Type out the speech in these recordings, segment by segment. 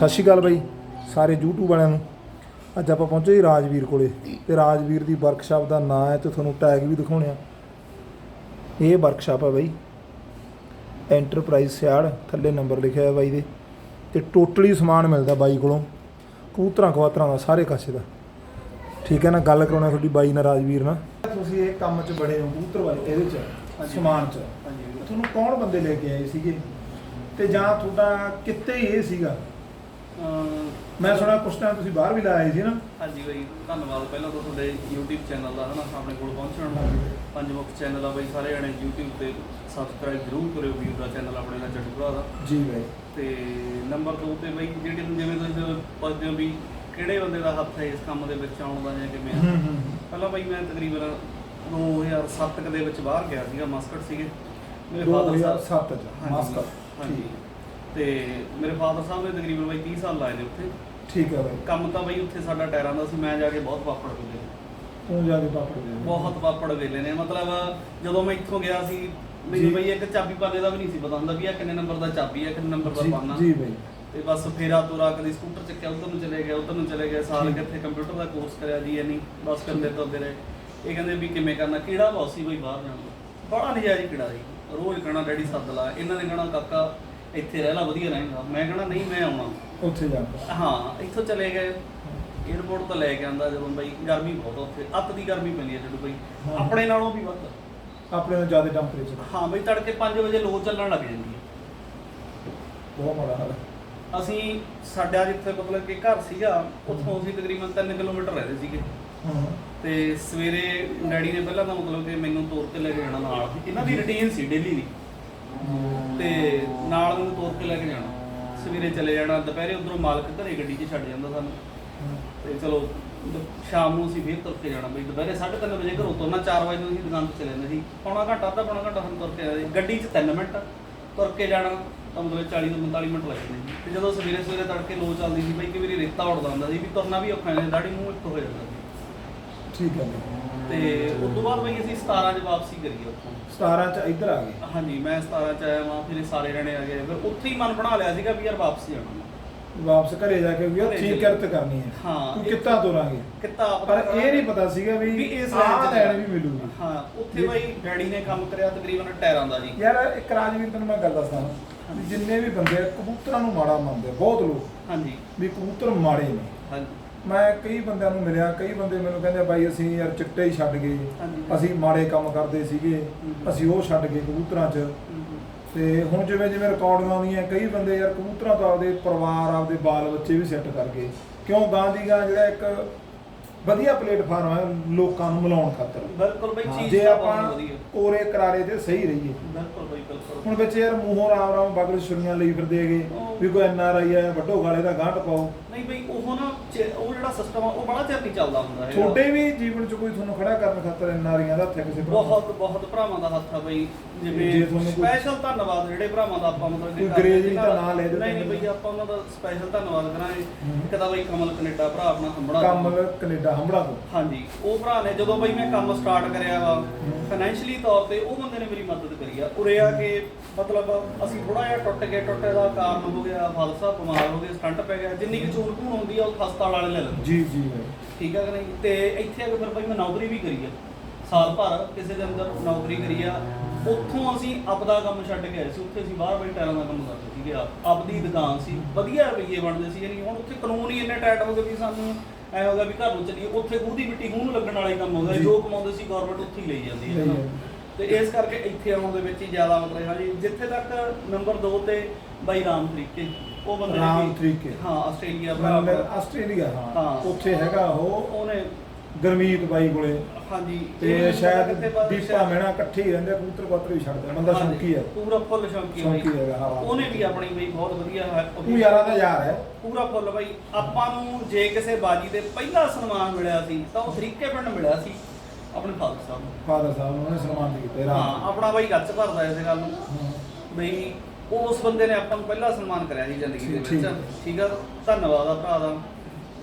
ਸਤਿ ਸ਼੍ਰੀ ਅਕਾਲ ਬਾਈ ਸਾਰੇ YouTube ਵਾਲਿਆਂ ਨੂੰ। ਅੱਜ ਆਪਾਂ ਪਹੁੰਚੇ ਜੀ ਰਾਜਵੀਰ ਕੋਲੇ ਤੇ ਰਾਜਵੀਰ ਦੀ ਵਰਕਸ਼ਾਪ ਦਾ ਨਾਮ ਹੈ ਤੇ ਤੁਹਾਨੂੰ ਟੈਗ ਵੀ ਦਿਖਾਉਣੇ ਆ। ਇਹ ਵਰਕਸ਼ਾਪ ਹੈ ਬਾਈ। ਐਂਟਰਪ੍ਰਾਈਜ਼ ਸਿਆੜ ਥੱਲੇ ਨੰਬਰ ਲਿਖਿਆ ਹੈ ਬਾਈ ਦੇ। ਤੇ ਟੋਟਲੀ ਸਮਾਨ ਮਿਲਦਾ ਬਾਈ ਕੋਲੋਂ ਕਬੂਤਰਾਂ ਕਵਾਤਰਾਂ ਦਾ ਸਾਰੇ ਕਾਸੇ ਦਾ। ਠੀਕ ਹੈ ਨਾ ਗੱਲ ਕਰਾਉਣਾ ਤੁਹਾਡੀ ਬਾਈ ਨਾਲ ਰਾਜਵੀਰ ਨਾਲ। ਤੁਸੀਂ ਇਹ ਕੰਮ 'ਚ ਬੜੇ ਹੋ ਕਬੂਤਰ ਵਾਲੇ ਇਹਦੇ 'ਚ ਸਮਾਨ 'ਚ। ਹਾਂਜੀ। ਤੁਹਾਨੂੰ ਕੌਣ ਬੰਦੇ ਲੈ ਕੇ ਆਏ ਸੀਗੇ? ਤੇ ਜਾਂ ਤੁਹਾਡਾ ਕਿੱਤੇ ਇਹ ਸੀਗਾ? ਮੈਂ ਸੁਣਿਆ ਕੁਛ ਟਾਈਮ ਤੁਸੀਂ ਬਾਹਰ ਵੀ ਲਾਏ ਸੀ ਨਾ। ਹਾਂਜੀ ਬਾਈ ਧੰਨਵਾਦ। ਪਹਿਲਾਂ ਤਾਂ ਤੁਹਾਡੇ YouTube ਚੈਨਲ ਦਾ ਹਨਾ ਆਪਣੇ ਕੋਲ ਪਹੁੰਚਣ ਹਾਂਜੀ। ਪੰਜ ਮੁੱਖ ਚੈਨਲ ਆ ਬਾਈ ਸਾਰੇ ਜਣੇ YouTube ਤੇ ਸਬਸਕ੍ਰਾਈਬ ਜ਼ਰੂਰ ਕਰਿਓ ਵੀਰ ਦਾ ਚੈਨਲ ਆਪਣੇ ਨਾਲ ਜੱਟ ਭਰਾ ਦਾ। ਜੀ ਬਾਈ। ਤੇ ਨੰਬਰ 2 ਤੇ ਬਾਈ ਜਿਹੜੇ ਜਿਵੇਂ ਤੁਸੀਂ ਪੁੱਛਦੇ ਹੋ ਵੀ ਕਿਹੜੇ ਬੰਦੇ ਦਾ ਹੱਥ ਹੈ ਇਸ ਕੰਮ ਦੇ ਵਿੱਚ ਆਉਣ ਦਾ ਜਾਂ ਕਿਵੇਂ ਪਹਿਲਾਂ ਬਾਈ ਮੈਂ ਤਕਰੀਬਨ 2007 ਕੁ ਦੇ ਵਿੱਚ ਬਾਹਰ ਗਿਆ ਸੀਗਾ ਮਸਕਟ ਸੀਗੇ। ਮੇਰੇ ਸਾਹਿਬ 2007 ਚ ਮਾਸਕਟ। ਹਾਂਜੀ। ਤੇ ਮੇਰੇ ਫਾਦਰ ਸਾਹਿਬ ਨੇ ਤਕਰੀਬਨ ਬਾਈ 30 ਸਾਲ ਲਾਏ ਨੇ ਉੱਥੇ। ਠੀਕ ਹੈ ਬਾਈ। ਕੰਮ ਤਾਂ ਬਈ ਉੱਥੇ ਸਾਡਾ ਟਾਇਰਾਂ ਦਾ ਸੀ ਮੈਂ ਜਾ ਕੇ ਬਹੁਤ ਪਾਪੜ ਵੇਲੇ ਤੂੰ ਜਾ ਕੇ ਪਾਪੜ ਦੇ ਬਹੁਤ ਪਾਪੜ ਵੇਲੇ ਨੇ। ਮਤਲਬ ਜਦੋਂ ਮੈਂ ਇੱਥੋਂ ਗਿਆ ਸੀ ਜੀ। ਮੈਨੂੰ ਬਈ ਇੱਕ ਚਾਬੀ ਪਾਣੇ ਦਾ ਵੀ ਨਹੀਂ ਸੀ ਪਤਾ ਹੁੰਦਾ ਵੀ ਇਹ ਕਿੰਨੇ ਨੰਬਰ ਦਾ ਚਾਬੀ ਹੈ ਕਿੰਨੇ ਨੰਬਰ ਦਾ ਜੀ ਪਾਣਾ ਜੀ ਬਾਈ। ਤੇ ਬਸ ਫੇਰਾ ਤੋਰਾ ਕਦੀ ਸਕੂਟਰ ਚੱਕਿਆ ਉਧਰ ਨੂੰ ਚਲੇ ਗਿਆ ਉਧਰ ਨੂੰ ਚਲੇ ਗਏ। ਸਾਲ ਜੀ। ਕਿੱਥੇ ਕੰਪਿਊਟਰ ਦਾ ਕੋਰਸ ਕਰਿਆ ਜੀ ਇਹ ਨਹੀਂ ਬਸ ਕਰਦੇ ਤੁਰਦੇ ਰਹੇ। ਇਹ ਕਹਿੰਦੇ ਵੀ ਕਿਵੇਂ ਕਰਨਾ ਕਿਹੜਾ ਬੌਸ ਬਈ ਬਾਹਰ ਜਾਣ ਬੜਾ ਨਜਾਇਜ਼ ਕਿਹੜਾ ਸੀ। ਰੋਜ਼ ਕਹਣਾ ਡੈਡੀ ਸੱਦ ਲਾ। ਇਹਨਾਂ ਨੇ ਕਹਣਾ ਕਾਕਾ ਇੱਥੇ ਰਹਿ ਲਾ ਵਧੀਆ ਰਹੇਗਾ ਮੈਂ ਕਹਣਾ ਨਹੀਂ ਮੈਂ ਆਉਣਾ। ਉੱਥੇ ਜਾ ਕੇ। ਹਾਂ ਇੱਥੋਂ ਚਲੇ ਗਏ। 에어ਪੋਰਟ ਤੋਂ ਲੈ ਕੇ ਆਂਦਾ ਜਦੋਂ ਬਈ ਗਰਮੀ ਬਹੁਤ ਆ ਉੱਥੇ। ਅੱਤ ਦੀ ਗਰਮੀ ਪੈਂਦੀ ਹੈ ਜਦੋਂ ਬਈ ਹਾਂ। ਆਪਣੇ ਨਾਲੋਂ ਵੀ ਵੱਧ। ਆਪਣੇ ਨੂੰ ਜ਼ਿਆਦਾ ਟੈਂਪਰੇਚਰ ਹਾਂ ਬਈ ਤੜਕੇ 5 ਵਜੇ ਲੋ ਚੱਲਣ ਲੱਗ ਜਾਂਦੀ ਹੈ ਬਹੁਤ ਮਾੜਾ ਹਾਲ ਹੈ। ਅਸੀਂ ਸਾਡਾ ਜਿੱਥੇ ਮਤਲਬ ਕਿ ਘਰ ਸੀਗਾ ਉੱਥੋਂ ਅਸੀਂ ਤਕਰੀਬਨ 3 ਕਿਲੋਮੀਟਰ ਰਹਿੰਦੇ ਸੀਗੇ। ਹਾਂ। ਤੇ ਸਵੇਰੇ ਡੈਡੀ ਨੇ ਪਹਿਲਾਂ ਤਾਂ ਮਤਲਬ ਕਿ ਮੈਨੂੰ ਤੋਰ ਕੇ ਲੈ ਕੇ ਜਾਣਾ ਨਾਲ। ਇਹਨਾਂ ਦੀ ਰੁਟੀਨ ਸੀ ਡੇਲੀ ਦੀ। ਤੇ ਨਾਲ ਮੈਨੂੰ ਤੋਰ ਕੇ ਲੈ ਕੇ ਜਾਣਾ। ਸਵੇਰੇ ਚਲੇ ਜਾਣਾ, ਦੁਪਹਿਰੇ ਉਧਰੋਂ ਮਾਲਕ ਘਰੇ ਗੱਡੀ 'ਚ ਛੱਡ ਜਾਂਦਾ ਸਾਨੂੰ। ਤੇ ਚਲੋ ਸ਼ਾਮ ਨੂੰ ਅਸੀਂ ਫੇਰ ਤੁਰ ਕੇ ਜਾਣਾ ਬਈ, ਦੁਪਹਿਰੇ 3:30 ਵਜੇ ਘਰੋਂ ਤੁਰਨਾ 4 ਵਜੇ ਨੂੰ ਅਸੀਂ ਦੁਕਾਨ ਤੇ ਚਲੇ ਜਾਂਦੇ ਸੀ। ਪੌਣਾ ਘੰਟਾ, ਅੱਧਾ ਪੌਣਾ ਘੰਟਾ ਸਾਨੂੰ ਤੁਰ ਕੇ ਜਾਂਦੇ ਗੱਡੀ 'ਚ 3 ਮਿੰਟ ਤੁਰ ਕੇ ਜਾਣਾ, ਤਾਂ ਮਤਲਬ 40 ਤੋਂ 45 ਮਿੰਟ ਲੱਗਦੇ ਸੀ। ਤੇ ਜਦੋਂ ਸਵੇਰੇ ਸਵੇਰੇ ਤੜਕੇ ਲੋ ਚੱਲਦੀ ਸੀ ਬਈ ਕਿ ਵਾਰੀ ਰੇਤਾ ਉੜਦਾ ਹੁੰਦਾ ਸੀ ਵੀ ਤੁਰਨਾ ਵੀ ਔਖਾ ਹੋ ਦਾੜੀ ਮੂੰਹ ਇੱਕ ਹੋ ਜਾਂਦਾ ਸੀ। ਠੀਕ ਹੈ ਬਾਈ ਤੇ ਉਸ ਤੋਂ ਬਾਅਦ ਬਈ ਅਸੀਂ 17 ਚ ਵਾਪਸੀ ਕਰੀ ਉੱਥੋਂ। 17 ਚ ਇੱਧਰ ਆ ਗਏ। ਹਾਂਜੀ ਮੈਂ 17 ਚ ਆਇਆ ਵਾਂ ਫਿਰ ਇਹ ਸਾਰੇ ਜਣੇ ਆ ਗਏ। ਫਿਰ ਉੱਥੇ ਹੀ ਮਨ ਬਣਾ ਲਿਆ ਸੀਗਾ ਵੀ ਯਾਰ ਵਾਪਸੀ ਆਉਣਾ ਵਾਪਸ ਘਰੇ ਜਾ ਕੇ ਵੀ ਘਰੇ ਠੀਕ। ਕਿਰਤ ਕਰਨੀ ਹੈ। ਹਾਂ, ਤੂੰ ਕਿੱਤਾ ਤੋਰਾਂਗੇ? ਕਿਤਾਬ ਪਰ ਇਹ ਨਹੀਂ ਪਤਾ ਸੀਗਾ ਵੀ ਵੀ ਇਸ ਲਾਈਨ ਚ ਲੈਣ ਵੀ ਮਿਲੂਗੀ। ਹਾਂ ਉੱਥੇ ਬਈ ਡੈਡੀ ਨੇ ਕੰਮ ਕਰਿਆ ਤਕਰੀਬਨ ਟਾਇਰਾਂ ਦਾ ਜੀ। ਯਾਰ ਇੱਕ ਰਾਜਵੀਰ ਤੈਨੂੰ ਮੈਂ ਗੱਲ ਦੱਸਦਾ ਵੀ। ਜਿੰਨੇ ਵੀ ਬੰਦੇ ਆ, ਕਬੂਤਰਾਂ ਨੂੰ ਮਾੜਾ ਮੰਨਦੇ ਆ, ਬਹੁਤ ਲੋਕ। ਹਾਂਜੀ। ਵੀ ਕਬੂਤਰ ਮਾੜੇ ਨੇ। ਹਾਂਜੀ। ਮੈਂ ਕਈ ਬੰਦਿਆਂ ਨੂੰ ਮਿਲਿਆ ਕਈ ਬੰਦੇ ਮੈਨੂੰ ਕਹਿੰਦੇ ਬਾਈ ਅਸੀਂ ਯਾਰ ਚਿੱਟੇ ਹੀ ਛੱਡ ਗਏ। ਅਸੀਂ ਮਾੜੇ ਕੰਮ ਕਰਦੇ ਸੀਗੇ। ਅਸੀਂ ਉਹ ਛੱਡ ਗਏ ਕਬੂਤਰਾਂ 'ਚ। ਤੇ ਹੁਣ ਜਿਵੇਂ ਜਿਵੇਂ ਰਿਕਾਰਡਿੰਗਾਂ ਆਉਂਦੀਆਂ ਕਈ ਬੰਦੇ ਯਾਰ ਕਬੂਤਰਾਂ ਤੋਂ ਆਪਦੇ ਪਰਿਵਾਰ ਆਪਦੇ ਬਾਲ ਬੱਚੇ ਵੀ ਸੈੱਟ ਕਰ ਗਏ। ਕਿਉਂ? ਗਾਂਧੀ ਗਾ ਜਿਹੜਾ ਇੱਕ ਵਧੀਆ ਪਲੇਟਫਾਰਮ ਹੈ ਲੋਕਾਂ ਨੂੰ ਮਿਲਾਉਣ ਖਾਤਰ। ਬਿਲਕੁਲ ਬਈ ਚੀਜ਼ ਜੇ ਆਪਾਂ ਕੋਰੇ ਕਰਾਰੇ ਤੇ ਸਹੀ ਰਹੀਏ। ਬਿਲਕੁਲ ਬਈ ਬਿਲਕੁਲ। ਹੁਣ ਵਿੱਚ ਯਾਰ ਮੂੰਹੋਂ ਰਾਮ ਰਾਮ ਬਗਲ ਛੁਰੀਆਂ ਲਈ ਫਿਰਦੇ ਹੈਗੇ ਵੀ ਕੋਈ ਐਨ ਆਰ ਆਈ ਹੈ ਵੱਡੋ ਗਾਲੇ ਦਾ ਗਾਂਢ ਪਾਓ। ਨਹੀਂ ਬਈ ਉਹ ਨਾ ਚ- ਉਹ ਜਿਹੜਾ ਸਿਸਟਮ ਆ ਉਹ ਬੜਾ ਚਿਰ ਨਹੀਂ ਚੱਲਦਾ ਹੁੰਦਾ ਹੈਗਾ। ਛੋਟੇ ਵੀ ਜੀਵਨ 'ਚ ਕੋਈ ਤੁਹਾਨੂੰ ਖੜਾ ਕਰਨ ਖਾਤਰ ਆਈਆਂ ਦਾ ਹੱਥ ਹੈ ਕਿਸੇ ਭਰਾ ਦਾ? ਬਹੁਤ ਬਹੁਤ ਭਰਾਵਾਂ ਦਾ ਹੱਥ ਆ ਬਈ ਜੇ ਜਿਵੇਂ ਤੁਹਾਨੂੰ ਕੋਈ- ਸਪੈਸ਼ਲ ਧੰਨਵਾਦ ਜਿਹੜੇ ਭਰਾਵਾਂ ਦਾ ਆਪਾਂ ਮਤਲਬ ਕੋਈ ਕਰਦੇ ਅੰਗਰੇਜ਼ੀ ਦਾ- ਨਾਂ ਲੈ ਦਿਓ ਨਹੀਂ ਨਹੀਂ। ਬਈ ਆਪਾਂ ਉਹਨਾਂ ਦਾ ਸਪੈਸ਼ਲ ਧੰਨਵਾਦ ਕਰਾਂਗੇ। ਇੱਕ ਤਾਂ ਬਈ ਕਮਲ ਕੈਨੇਡਾ ਭਰਾ ਆਪਣਾ ਹੰਬੜਾ। ਕਮਲ ਕੈਨੇਡਾ ਹੰਬੜਾ ਤੋਂ ਹਾਂਜੀ ਉਹ ਭਰਾ ਨੇ ਜਦੋਂ ਬਈ ਮੈਂ ਕੰਮ ਸਟਾਰਟ ਕਰਿਆ ਵਾ ਫਾਈਨੈਂਸ਼ੀਅਲੀ ਤੌਰ ਤੇ ਉਹ ਬੰਦੇ ਨੇ ਮੇਰੀ ਮਦਦ ਕਰੀ ਆ ਉਰੇ ਆ ਕੇ ਮਤਲਬ ਅਸੀਂ ਥੋੜਾ ਜਿਹਾ ਟੁੱਟ ਗਏ ਟੁੱਟੇ ਦਾ ਕਾਰਨ ਹੋ ਗਿਆ ਫਲਸਾ ਬਿਮਾਰ ਹੋ ਗਏ ਸਟੰਟ ਪੈ ਗਿਆ ਜਿੰਨੀ ਕਿ ਚੂਨ ਘੂਣ ਹੁੰਦੀ ਆ ਉਹ ਹਸਪਤਾਲ ਵਾਲੇ ਲੈ ਲੈਂਦੇ ਜੀ ਜੀ ਬਾਈ ਠੀਕ ਹੈ ਕਿ ਨਹੀਂ? ਤੇ ਇੱਥੇ ਆ ਕੇ ਫਿਰ ਭਾਈ ਮੈਂ ਨੌਕਰੀ ਵੀ ਕਰੀ ਆ। ਸਾਲ ਭਰ ਕਿਸੇ ਦੇ ਅੰਦਰ ਨੌਕਰੀ ਕਰੀ ਆ। ਉੱਥੋਂ ਅਸੀਂ ਆਪਦਾ ਕੰਮ ਛੱਡ ਕੇ ਆਏ ਸੀ। ਉੱਥੇ ਅਸੀਂ ਬਾਹਰ ਬਈ ਟਾਇਰਾਂ ਦਾ ਕੰਮ ਕਰਦੇ ਸੀਗੇ ਆਪ- ਆਪਦੀ ਦੁਕਾਨ ਸੀ। ਵਧੀਆ ਰੁਪਈਏ ਬਣਦੇ ਸੀ। ਯਾਨੀ ਹੁਣ ਉੱਥੇ ਕਾਨੂੰਨ ਹੀ ਇੰਨੇ ਟਾਈਟ ਹੋ ਗਏ ਵੀ ਸਾਨੂੰ ਐ ਹੋ ਗਿਆ ਵੀ ਘਰ ਨੂੰ ਚੱਲੀਏ। ਉੱਥੇ ਖੂਹ ਦੀ ਮਿੱਟੀ ਖੂਹ ਨੂੰ ਲੱਗਣ ਵਾਲਾ ਕੰਮ ਹੋ ਗਿਆ। ਜੀ। ਜੋ ਕਮਾਉਂਦੇ ਸੀ ਗਵਰਨਮੈਂਟ ਉੱਥੇ ਹੀ ਲਈ ਜਾਂਦੀ ਹੈ। ਨਾ। ਤੇ ਇਸ ਕਰਕੇ ਇੱਥੇ ਆਉਣ ਦੇ ਵਿੱਚ ਹੀ ਜ਼ਿਆਦਾ ਮਤਲਬ ਹਾਂ ਜੀ ਜਿੱਥੇ ਤੱਕ ਨੰਬਰ 2 ਤੇ ਬਾਈ ਰਾਮ ਤਰੀਕੇ ਉਹ ਬੰਦੇ ਨੇ ਰਾਮ ਵੀ- ਤਰੀਕੇ। ਹਾਂ ਆਸਟ੍ਰੇਲੀਆ ਭਰਾ। ਆਸਟ੍ਰੇਲੀਆ ਹਾਂ ਹਾਂ। ਉੱਥੇ ਹੈਗਾ ਉਹ ਉਹਨੇ ਗਰਮੀਤ ਬਾਈ ਕੋਲੇ ਹਾਂਜੀ ਤੇ ਸ਼ਾਇਦ ਦੀਪਾ ਮੈਣਾ ਇਕੱਠੇ ਹੀ ਰਹਿੰਦੇ ਕਬੂਤਰ ਕਬੂਤਰ ਵੀ ਛੱਡਦੇ ਬੰਦਾ ਸ਼ੌਂਕੀ ਹੈ ਪੂਰਾ ਫੁੱਲ ਸ਼ੌਂਕੀ ਸ਼ੌਂਕੀ ਬਾਈ। ਹੈਗਾ, ਹਾਂ। ਉਹਨੇ ਵੀ ਆਪਣੀ ਬਈ ਬਹੁਤ ਵਧੀਆ ਹੈ ਤੂੰ ਯਾਰਾਂ ਦਾ ਯਾਰ ਹੈ ਪੂਰਾ ਫੁੱਲ ਬਾਈ ਆਪਾਂ ਨੂੰ ਜੇ ਕਿਸੇ ਬਾਜੀ ਦੇ ਪਹਿਲਾ ਸਨਮਾਨ ਮਿਲਿਆ ਸੀ ਤਾਂ ਉਹ ਤਰੀਕੇ ਪਿੰਡ ਮਿਲਿਆ ਸੀ ਆਪਣੇ ਫਾਦਰ ਸਾਹਿਬ ਨੂੰ ਫਾਦਰ ਸਾਹਿਬ ਨੂੰ ਉਹਨੇ ਸਨਮਾਨ ਵੀ ਕੀਤਾ ਰਾਮ ਹਾਂ ਆਪਣਾ ਬਾਈ ਗੱਚ ਭਰਦਾ ਇਸ ਗੱਲ ਨੂੰ ਹਾਂ। ਬਈ ਉਸ ਬੰਦੇ ਨੇ ਆਪਾਂ ਨੂੰ ਪਹਿਲਾ ਸਨਮਾਨ ਕਰਿਆ ਸੀ ਜ਼ਿੰਦਗੀ ਦੇ ਠੀਕ- ਵਿੱਚ ਠੀਕ ਆ ਧੰਨਵਾਦ ਆ ਭਰਾ ਦਾ